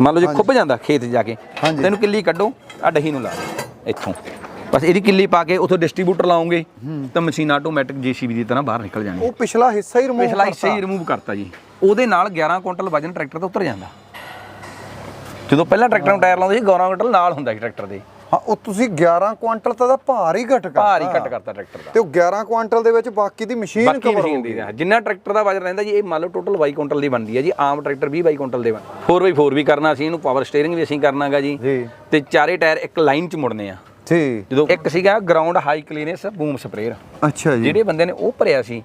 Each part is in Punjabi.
ਮੰਨ ਲਓ ਜੇ ਖੁੱਭ ਜਾਂਦਾ ਖੇਤ ਜਾ ਕੇ। ਤੈਨੂੰ ਕਿੱਲੀ ਕੱਢੋ ਆ ਡਹੀ ਨੂੰ ਲਾ ਦਿਓ ਇੱਥੋਂ। ਬਸ ਇਹਦੀ ਕਿੱਲੀ ਪਾ ਕੇ ਉਥੋਂ ਡਿਸਟ੍ਰੀਬਿਊਟਰ ਲਾਉਂਗੇ ਤਾਂ ਮਸ਼ੀਨ ਆਟੋਮੈਟਿਕ ਜੀਸੀਬੀ ਦੀ ਤਰ੍ਹਾਂ ਬਾਹਰ ਨਿਕਲ ਜਾਣੀ। ਉਹ ਪਿਛਲਾ ਹਿੱਸਾ ਹੀ ਰਿਮੂਵ ਪਿਛਲਾ ਹਿੱਸਾ ਹੀ ਰਿਮੂਵ ਕਰਤਾ ਜੀ। ਉਹਦੇ ਨਾਲ 11 ਕੁਇੰਟਲ ਵਜਨ ਟਰੈਕਟਰ ਤੋਂ ਉਤਰ ਜਾਂਦਾ। ਜਦੋਂ ਪਹਿਲਾਂ ਟਰੈਕਟਰ ਨੂੰ ਟਾਇਰ ਲਾਉਂਦੇ ਸੀ 11 ਕੁਇੰਟਲ ਨਾਲ ਹੁੰਦਾ ਸੀ ਟਰੈਕਟਰ ਦੇ। ਹਾਂ ਉਹ ਤੁਸੀਂ 11 ਕੁਆਂਟਲ ਤਾਂ ਦਾ ਭਾਰ ਹੀ ਘਟ ਕਰਤਾ। ਭਾਰ ਹੀ ਘੱਟ ਕਰਤਾ ਟਰੈਕਟਰ ਦਾ। ਤੇ ਉਹ 11 ਕੁਆਂਟਲ ਦੇ ਵਿੱਚ ਬਾਕੀ ਦੀ ਮਸ਼ੀਨ ਕਵਰ ਹੈ। ਜਿੰਨਾ ਟਰੈਕਟਰ ਦਾ ਵਜਨ ਰਹਿੰਦਾ ਜੀ ਇਹ ਮੰਨ ਲਓ ਟੋਟਲ 22 ਕੁਇੰਟਲ ਦੀ ਬਣਦੀ ਹੈ ਜੀ ਆਮ ਟਰੈਕਟਰ 20 22 ਕੁਇੰਟਲ ਦੇ ਬਣ 4x4 ਵੀ ਕਰਨਾ ਸੀ ਇਹਨੂੰ ਪਾਵਰ ਸਟੀਅਰਿੰਗ ਵੀ ਅਸੀਂ ਕਰਨਾਗਾ ਜੀ। ਜੀ। ਤੇ ਚਾਰੇ ਟਾਇਰ ਇੱਕ ਲਾਈਨ 'ਚ ਮੁੜਨੇ ਆ। ਜੀ। ਜਦੋਂ ਇੱਕ ਸੀਗਾ ground high clearance boom sprayer ਅੱਛਾ ਜੀ। ਜਿਹੜੇ ਬੰਦੇ ਨੇ ਉਹ ਭਰਿਆ ਸੀ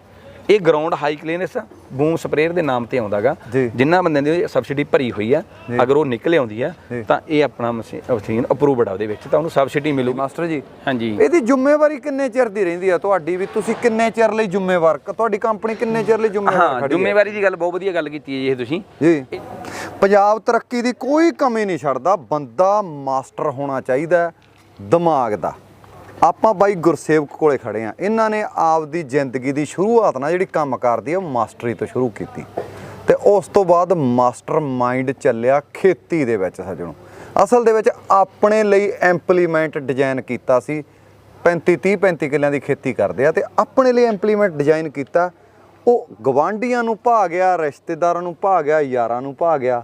ਇਹ ground high clearance boom sprayer ਦੇ ਨਾਮ ਤੇ ਆਉਂਦਾਗਾ। ਜਿੰਨਾ ਬੰਦਿਆਂ ਦੀ ਸਬਸਿਡੀ ਭਰੀ ਹੋਈ ਆ ਅਗਰ ਉਹ ਨਿਕਲ ਆਉਂਦੀ ਆ ਜੀ। ਤਾਂ ਇਹ ਆਪਣਾ ਮਸ਼ੀਨ ਅਪਰੂਵਡ ਆ ਉਹਦੇ ਵਿੱਚ ਤਾਂ ਉਹਨੂੰ ਸਬਸਿਡੀ ਮਿਲੂਗੀ। ਮਾਸਟਰ ਜੀ ਹਾਂਜੀ। ਇਹਦੀ ਜ਼ਿੰਮੇਵਾਰੀ ਕਿੰਨੇ ਚਿਰ ਦੀ ਰਹਿੰਦੀ ਆ ਤੁਹਾਡੀ? ਵੀ ਤੁਸੀਂ ਕਿੰਨੇ ਚਿਰ ਲਈ ਜ਼ਿੰਮੇਵਾਰ? ਤੁਹਾਡੀ ਕੰਪਨੀ ਕਿੰਨੇ ਚਿਰ ਲਈ ਜ਼ਿੰਮੇਵਾਰ ਹਾਂ ਖੜੀ ਹੈ ਜ਼ਿੰਮੇਵਾਰੀ ਦੀ ਗੱਲ ਬਹੁਤ ਵਧੀਆ ਗੱਲ ਕੀਤੀ ਹੈ ਜੀ ਇਹ ਤੁਸੀਂ। ਜੀ। ਪੰਜਾਬ ਤਰੱਕੀ ਦੀ ਕੋਈ ਕਮੀ ਨਹੀਂ ਛੱਡਦਾ। ਬੰਦਾ ਮਾਸਟਰ ਹੋਣਾ ਚਾਹੀਦਾ ਹੈ, ਦਿਮਾਗ ਦਾ। ਆਪਾਂ ਬਾਈ ਗੁਰਸੇਵਕ ਕੋਲੇ ਖੜੇ ਆ। ਇਹਨਾਂ ਨੇ ਆਪਦੀ ਜ਼ਿੰਦਗੀ ਦੀ ਸ਼ੁਰੂਆਤ ਨਾ ਜਿਹੜੀ ਕੰਮ ਕਰਦੀ ਆ, ਉਹ ਮਾਸਟਰੀ ਤੋਂ ਸ਼ੁਰੂ ਕੀਤੀ। ਤੇ ਉਸ ਤੋਂ ਬਾਅਦ ਮਾਸਟਰ ਮਾਈਂਡ ਚੱਲਿਆ ਖੇਤੀ ਦੇ ਵਿੱਚ ਸੱਜਣੋ। ਅਸਲ ਦੇ ਵਿੱਚ ਆਪਣੇ ਲਈ ਇੰਪਲੀਮੈਂਟ ਡਿਜ਼ਾਈਨ ਕੀਤਾ ਸੀ। 35 30 35 ਕਿੱਲਿਆਂ ਦੀ ਖੇਤੀ ਕਰਦੇ ਆ ਤੇ ਆਪਣੇ ਲਈ ਇੰਪਲੀਮੈਂਟ ਡਿਜ਼ਾਈਨ ਕੀਤਾ। ਉਹ ਗਵਾਂਢੀਆਂ ਨੂੰ ਭਾ ਗਿਆ, ਰਿਸ਼ਤੇਦਾਰਾਂ ਨੂੰ ਭਾ ਗਿਆ, ਯਾਰਾਂ ਨੂੰ ਭਾ ਗਿਆ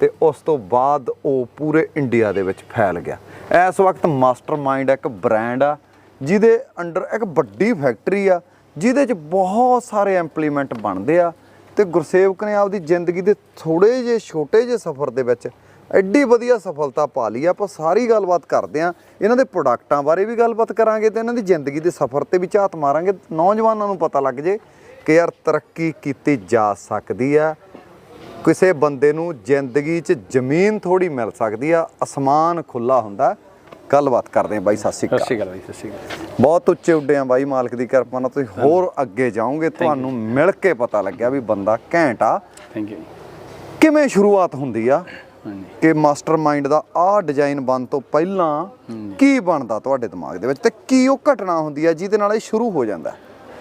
ਤੇ ਉਸ ਤੋਂ ਬਾਅਦ ਉਹ ਪੂਰੇ ਇੰਡੀਆ ਦੇ ਵਿੱਚ ਫੈਲ ਗਿਆ। ਇਸ ਵਕਤ ਮਾਸਟਰਮਾਈਂਡ ਇੱਕ ਬ੍ਰਾਂਡ ਆ, ਜਿਹਦੇ ਅੰਡਰ ਇੱਕ ਵੱਡੀ ਫੈਕਟਰੀ ਆ, ਜਿਹਦੇ 'ਚ ਬਹੁਤ ਸਾਰੇ ਇੰਪਲੀਮੈਂਟ ਬਣਦੇ ਆ ਤੇ ਗੁਰਸੇਵਕ ਨੇ ਆਪਦੀ ਜ਼ਿੰਦਗੀ ਦੇ ਥੋੜੇ ਜਿਹੇ, ਛੋਟੇ ਜਿਹੇ ਸਫ਼ਰ ਦੇ ਵਿੱਚ ਐਡੀ ਵਧੀਆ ਸਫਲਤਾ ਪਾ ਲਈ ਆ। ਆਪਾਂ ਸਾਰੀ ਗੱਲਬਾਤ ਕਰਦੇ ਆ। ਇਹਨਾਂ ਦੇ ਪ੍ਰੋਡਕਟਾਂ ਬਾਰੇ ਵੀ ਗੱਲਬਾਤ ਕਰਾਂਗੇ ਤੇ ਇਹਨਾਂ ਦੀ ਜ਼ਿੰਦਗੀ ਦੇ ਸਫ਼ਰ ਤੇ ਵੀ ਝਾਤ ਮਾਰਾਂਗੇ। ਨੌਜਵਾਨਾਂ ਨੂੰ ਪਤਾ ਲੱਗ ਜੇ ਕਿ ਯਾਰ ਤਰੱਕੀ ਕੀਤੀ ਜਾ ਸਕਦੀ ਆ। ਕਿਸੇ ਬੰਦੇ ਨੂੰ ਜ਼ਿੰਦਗੀ 'ਚ ਜ਼ਮੀਨ ਥੋੜੀ ਮਿਲ ਸਕਦੀ ਆ ਅਸਮਾਨ ਖੁੱਲਾ ਹੁੰਦਾ ਗੱਲਬਾਤ ਕਰਦੇ ਆ ਬਾਈ ਸਤਿ ਸ਼੍ਰੀ ਸਤਿ ਅਕਾਲ ਸ਼੍ਰੀ ਅਕਾਲ ਬਾਈ ਸਤਿ ਸ਼੍ਰੀ ਅਕਾਲ। ਬਹੁਤ ਉੱਚੇ ਉੱਡੇ ਆ ਬਾਈ ਮਾਲਕ ਦੀ ਕਿਰਪਾ ਨਾਲ ਤੁਸੀਂ ਹੋਰ ਅੱਗੇ ਜਾਓਗੇ ਤੁਹਾਨੂੰ ਮਿਲ ਕੇ ਪਤਾ ਲੱਗਿਆ ਵੀ ਬੰਦਾ ਘੈਂਟ ਆ। ਥੈਂਕ ਯੂ ਕਿਵੇਂ ਸ਼ੁਰੂਆਤ ਹੁੰਦੀ ਆ? ਕਿ ਮਾਸਟਰਮਾਈਂਡ ਦਾ ਆਹ ਡਿਜ਼ਾਈਨ ਬਣ ਤੋਂ ਪਹਿਲਾਂ ਕੀ ਬਣਦਾ ਤੁਹਾਡੇ ਦਿਮਾਗ ਦੇ ਵਿੱਚ ਤੇ ਕੀ ਉਹ ਘਟਨਾ ਹੁੰਦੀ ਆ ਜਿਹਦੇ ਨਾਲ ਇਹ ਸ਼ੁਰੂ ਹੋ ਜਾਂਦਾ?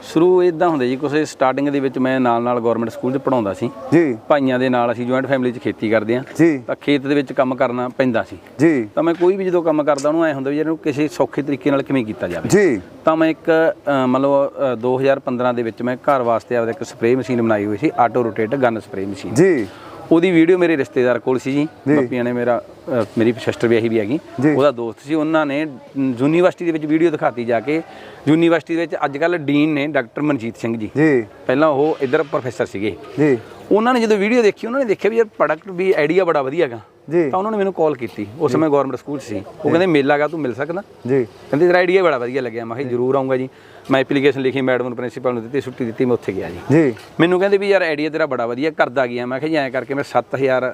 ਸ਼ੁਰੂ ਇਦਾਂ ਹੁੰਦਾ ਜੀ ਕੁਛ ਸਟਾਰਟਿੰਗ ਦੇ ਵਿੱਚ ਮੈਂ ਨਾਲ ਨਾਲ ਗਵਰਨਮੈਂਟ ਸਕੂਲ 'ਚ ਪੜਾਉਂਦਾ ਸੀ। ਜੀ। ਭਾਈਆਂ ਦੇ ਨਾਲ ਅਸੀਂ ਜੁਆਇੰਟ ਫੈਮਿਲੀ 'ਚ ਖੇਤੀ ਕਰਦੇ ਆ ਜੀ। ਤਾਂ ਖੇਤ ਦੇ ਵਿੱਚ ਕੰਮ ਕਰਨਾ ਪੈਂਦਾ ਸੀ। ਜੀ। ਤਾਂ ਮੈਂ ਕੋਈ ਵੀ ਜਦੋਂ ਕੰਮ ਕਰਦਾ ਉਹਨੂੰ ਐ ਹੁੰਦਾ ਵੀ ਇਹਨੂੰ ਕਿਸੇ ਸੌਖੇ ਤਰੀਕੇ ਨਾਲ ਕਿਵੇਂ ਕੀਤਾ ਜਾਵੇ। ਜੀ। ਤਾਂ ਮੈਂ ਇੱਕ ਮੰਨ ਲਓ ਅ, 2015 ਦੇ ਵਿੱਚ ਮੈਂ ਘਰ ਵਾਸਤੇ ਆਪਦਾ ਇੱਕ ਸਪਰੇਅ ਮਸ਼ੀਨ ਬਣਾਈ ਹੋਈ ਸੀ auto rotate gun spray machine ਜੀ। ਉਹਦੀ ਵੀਡੀਓ ਮੇਰੇ ਰਿਸ਼ਤੇਦਾਰ ਕੋਲ ਸੀ ਜੀ। ਬੱਪੀਆਂ ਨੇ ਮੇਰਾ ਮੇਰੀ ਸਿਸਟਰ ਵਿਆਹੀ ਵੀ ਹੈਗੀ। ਉਹਦਾ ਦੋਸਤ ਸੀ ਉਹਨਾਂ ਨੇ ਯੂਨੀਵਰਸਿਟੀ ਦੇ ਵਿੱਚ ਵੀਡੀਓ ਦਿਖਾਤੀ ਜਾ ਕੇ। ਯੂਨੀਵਰਸਿਟੀ ਦੇ ਵਿੱਚ ਅੱਜ ਕੱਲ ਡੀਨ ਨੇ ਡਾਕਟਰ ਮਨਜੀਤ ਸਿੰਘ ਜੀ। ਜੀ। ਪਹਿਲਾਂ ਉਹ ਇੱਧਰ ਪ੍ਰੋਫੈਸਰ ਸੀਗੇ। ਜੀ। ਉਹਨਾਂ ਨੇ ਜਦੋਂ ਵੀਡੀਓ ਦੇਖੀ ਉਹਨਾਂ ਨੇ ਦੇਖਿਆ ਵੀ ਯਾਰ ਪ੍ਰੋਡਕਟ ਵੀ ਆਈਡੀਆ ਬੜਾ ਵਧੀਆ ਹੈਗਾ। ਜੀ। ਤਾਂ ਉਹਨਾਂ ਨੇ ਮੈਨੂੰ ਕਾਲ ਕੀਤੀ। ਉਸ ਸਮੇਂ ਗਵਰਨਮੈਂਟ ਸਕੂਲ ਸੀ। ਉਹ ਕਹਿੰਦੇ ਮੇਲਾ ਗਾ ਤੂੰ ਮਿਲ ਸਕਦਾ। ਜੀ। ਕਹਿੰਦੇ ਤੇਰਾ ਆਈਡੀਆ ਬੜਾ ਵਧੀਆ ਲੱਗਿਆ। ਮੈਂ ਕਿਹਾ ਜਰੂਰ ਆਉਂਗਾ ਜੀ। ਮੈਂ ਐਪਲੀਕੇਸ਼ਨ ਲਿਖੀ ਮੈਡਮ ਨੂੰ ਪ੍ਰਿੰਸੀਪਲ ਨੂੰ ਦਿੱਤੀ ਛੁੱਟੀ ਦਿੱਤੀ ਮੈਂ ਉੱਥੇ ਗਿਆ ਜੀ। ਜੀ। ਮੈਨੂੰ ਕਹਿੰਦੇ ਵੀ ਯਾਰ ਆਈਡੀਆ ਤੇਰਾ ਬੜਾ ਵਧੀਆ ਕਰਦਾ ਗਿਆ ਮੈਂ ਕਿਹਾ ਜੀ ਐਂ ਕਰਕੇ ਮੈਂ 7000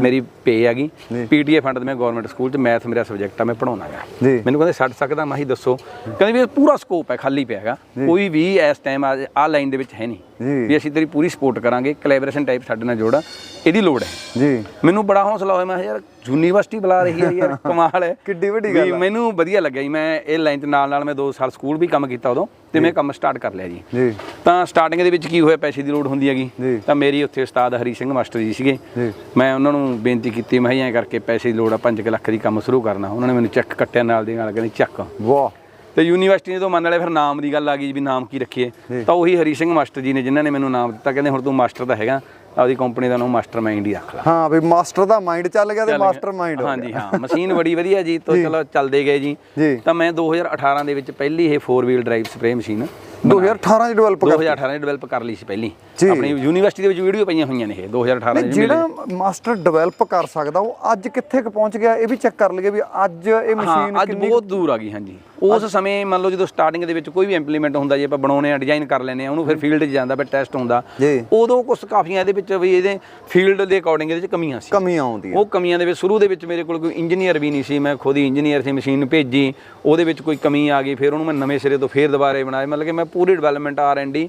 ਮੇਰੀ ਪੇ ਹੈਗੀ ਪੀਟੀਏ ਫੰਡ ਤੇ ਮੈਂ ਗਵਰਨਮੈਂਟ ਸਕੂਲ 'ਚ ਮੈਥ ਮੇਰਾ ਸਬਜੈਕਟ ਆ ਮੈਂ ਪੜਾਉਣਾ ਜੀ। ਮੈਨੂੰ ਕਹਿੰਦੇ ਛੱਡ ਸਕਦਾ ਮੈਂ ਹੀ ਦੱਸੋ। ਕਹਿੰਦੇ ਵੀ ਪੂਰਾ ਸਕੋਪ ਹੈ ਖਾਲੀ ਪਿਆ ਹੈਗਾ। ਕੋਈ ਵੀ ਇਸ ਟਾਈਮ ਆ ਲਾਈਨ ਦੇ ਵਿੱਚ ਹੈ ਨਹੀਂ। ਜੀ। ਵੀ ਅਸੀਂ ਤੇਰੀ ਪੂਰੀ ਸਪੋਰਟ ਕਰਾਂਗੇ ਕੋਲੈਬੋਰੇਸ਼ਨ ਟਾਈਪ ਸਾਡੇ ਨਾਲ ਜੋੜਾ ਇਹਦੀ ਲੋੜ ਹੈ। ਜੀ। ਮੈਨੂੰ ਬੜਾ ਹੌਸਲਾ ਹੋਇਆ ਮੈਂ ਕਿਹਾ ਯਾਰ ਯੂਨੀਵਰਸਿਟੀ ਬੁਲਾ ਰਹੀ ਹੈ ਯਾਰ ਕਮਾਲ ਹੈ। ਕਿੱਡੀ ਵੱਡੀ ਵੀ ਗੱਲ ਆ। ਮੈਨੂੰ ਵਧੀਆ ਲੱਗਿਆ ਜੀ ਮੈਂ ਇਹ ਲਾਈਨ ਤੇ ਨਾਲ ਨਾਲ ਮੈਂ 2 ਸਾਲ ਸਕੂਲ ਵੀ ਕੰਮ ਕੀਤਾ ਉਦੋਂ ਤੇ ਮੈਂ ਕੰਮ ਸਟਾਰਟ ਕਰ ਲਿਆ ਜੀ। ਜੀ। ਤਾਂ ਸਟਾਰਟਿੰਗ ਦੇ ਵਿੱਚ ਕੀ ਹੋਇਆ ਪੈਸੇ ਦੀ ਲੋੜ ਹੁੰਦੀ ਹੈਗੀ। ਤਾਂ ਮੇਰੀ ਉੱਥੇ ਉਸਤਾਦ ਹਰੀ ਸਿੰਘ ਮਾਸਟਰ ਜੀ ਸੀਗੇ। ਜੀ। ਮੈਂ ਉਹਨਾਂ ਨੂੰ ਬੇਨਤੀ ਕੀਤੀ ਮੈਂ ਐਂ ਕਰਕੇ ਪੈਸੇ ਦੀ ਲੋੜ ਆ 5 ਲੱਖ ਦੀ ਕੰਮ ਸ਼ੁਰੂ ਕਰਨਾ। ਉਹਨਾਂ ਨੇ ਮੈਨੂੰ ਚੈੱਕ ਕੱਟਿਆ ਨਾਲ ਦੀ ਨਾਲ ਕਹਿੰਦੇ ਚੱਕ। ਵਾਹ। ਤੇ ਯੂਨੀਵਰਸਿਟੀ ਤੋਂ ਮੰਨ ਲਿਆ ਫਿਰ ਨਾਮ ਦੀ ਗੱਲ ਆ ਗਈ ਵੀ ਨਾਮ ਕੀ ਰੱਖੀਏ ਤਾਂ ਉਹੀ ਹਰੀ ਸਿੰਘ ਮਾਸਟਰ ਜੀ ਨੇ ਜਿਨ੍ਹਾਂ ਨੇ ਮੈਨੂੰ ਨਾਮ ਦਿੱਤਾ ਕਹਿੰਦੇ ਹੁਣ ਤੂੰ ਮਾਸਟਰ ਤਾਂ ਹੈਗਾ ਆਪਦੀ ਕੰਪਨੀ ਦਾ ਨਾਮ ਮਾਸਟਰ ਮਾਈਂਡ ਹੀ ਰੱਖ ਲੈ। ਹਾਂ ਵੀ ਮਾਸਟਰ ਦਾ ਮਾਈਂਡ ਚੱਲ ਗਿਆ ਤੇ ਮਾਸਟਰ ਮਾਈਂਡ ਹੋ ਹਾਂਜੀ ਹਾਂ ਮਸ਼ੀਨ ਬੜੀ ਵਧੀਆ ਜੀ ਤੋਂ ਚਲੋ ਚੱਲਦੇ ਗਏ ਜੀ। ਤਾਂ ਮੈਂ 2018 ਦੇ ਵਿੱਚ ਪਹਿਲੀ ਇਹ 4 ਵੀਲ ਡਰਾਈਵ ਸਪਰੇਅ ਮਸ਼ੀਨ 2018 ਚ ਡਿਵੈਲਪ ਕਰ 2018 ਚ ਡਿਵੈਲਪ ਕਰ ਲਈ ਸੀ ਪਹਿਲੀ। ਆਪਣੀ ਯੂਨੀਵਰਸਿਟੀ ਦੇ ਵਿੱਚ ਵੀਡੀਓ ਪਈਆਂ ਹੋਈਆਂ ਨੇ ਇਹ 2018 ਦੇ ਜਿਹੜਾ ਮਾਸਟਰ ਡਿਵੈਲਪ ਕਰ ਸਕਦਾ ਉਹ ਅੱਜ ਕਿੱਥੇ ਕੁ ਪਹੁੰਚ ਗਿਆ ਇਹ ਵੀ ਚੈੱਕ ਕਰ ਲਈਏ ਵੀ ਅੱਜ ਇਹ ਮਸ਼ੀਨ ਅੱਜ ਬਹੁਤ ਦੂਰ ਆ ਗਈ ਹਾਂਜੀ। ਉਸ ਸਮੇਂ ਮੰਨ ਲਓ ਜਦੋਂ ਸਟਾਰਟਿੰਗ ਦੇ ਵਿੱਚ ਕੋਈ ਵੀ ਇੰਪਲੀਮੈਂਟ ਹੁੰਦਾ ਜੇ ਆਪਾਂ ਬਣਾਉਨੇ ਆ ਡਿਜ਼ਾਈਨ ਕਰ ਲੈਨੇ ਆ ਉਹਨੂੰ ਫਿਰ ਫੀਲਡ 'ਚ ਜਾਂਦਾ ਫਿਰ ਟੈਸਟ ਹੁੰਦਾ। ਉਦੋਂ ਕੁਝ ਕਾਫੀਆਂ ਇਹਦੇ ਵਿੱਚ ਵੀ ਇਹਦੇ ਫੀਲਡ ਦੇ ਅਕੋਰਡਿੰਗ ਇਹਦੇ ਵਿੱਚ ਕਮੀਆਂ ਸੀ। ਕਮੀ ਆਉਂਦੀ ਹੈ ਉਹ ਕਮੀਆਂ ਦੇ ਵਿੱਚ ਸ਼ੁਰੂ ਦੇ ਵਿੱਚ ਮੇਰੇ ਕੋਲ ਕੋਈ ਇੰਜੀਨੀਅਰ ਵੀ ਨਹੀਂ ਸੀ ਮੈਂ ਖੁਦ ਹੀ ਇੰਜੀਨੀਅਰ ਸੀ ਮਸ਼ੀਨ ਭੇਜੀ ਉਹਦੇ ਵਿੱਚ ਕੋਈ ਕਮੀ ਆ ਗਈ ਫਿਰ ਉਹਨੂੰ ਮੈਂ ਨਵੇਂ ਸਿਰੇ ਤੋਂ ਫੇਰ ਦੁਬਾਰੇ ਬਣਾਇਆ। ਮਤਲਬ ਕਿ ਮੈਂ ਪੂਰੀ ਡਿਵੈਲਪਮੈਂਟ ਆਰ ਐਂਡ ਡੀ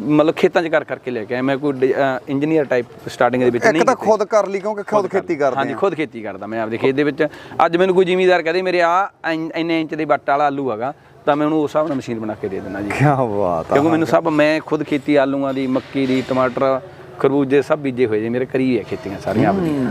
ਮਤਲਬ ਖੇਤਾਂ 'ਚ ਕਰ ਕਰਕੇ ਲੈ ਕੇ ਆਇਆ। ਮੈਂ ਕੋਈ ਇੰਜੀਨੀਅਰ ਟਾਈਪ ਸਟਾਰਟਿੰਗ ਦੇ ਵਿੱਚ ਨਹੀਂ ਇੱਕ ਤਾਂ ਖੁਦ ਕਰ ਲਈ ਕਿਉਂਕਿ ਖੁਦ ਖੇਤੀ ਕਰਦੇ ਹਾਂਜੀ ਖੁਦ ਖੇਤੀ ਕਰਦਾ ਮੈਂ ਆਪਦੇ ਖੇਤ ਦੇ ਵਿੱਚ। ਅੱਜ ਮੈਨੂੰ ਕੋਈ ਜ਼ਿਮੀਦਾਰ ਕਹਦੇ ਮੇਰੇ ਆ ਇੰਨੇ ਇੰਚ ਦੇ ਬੱਟ ਵਾਲਾ ਆਲੂ ਹੈਗਾ ਤਾਂ ਮੈਂ ਉਹਨੂੰ ਉਸ ਹਿਸਾਬ ਨਾਲ ਮਸ਼ੀਨ ਬਣਾ ਕੇ ਦੇ ਦਿੰਦਾ ਜੀ। ਕੀ ਬਾਤ ਆ। ਕਿਉਂਕਿ ਮੈਨੂੰ ਸਭ ਮੈਂ ਖੁਦ ਖੇਤੀ ਆਲੂਆਂ ਦੀ ਮੱਕੀ ਦੀ ਟਮਾਟਰ ਖਰਬੂਜੇ ਸਭ ਬੀਜੇ ਹੋਏ ਜੀ ਮੇਰੇ ਕਰੀ ਹੈ ਖੇਤੀਆਂ ਸਾਰੀਆਂ ਆਪਣੀਆਂ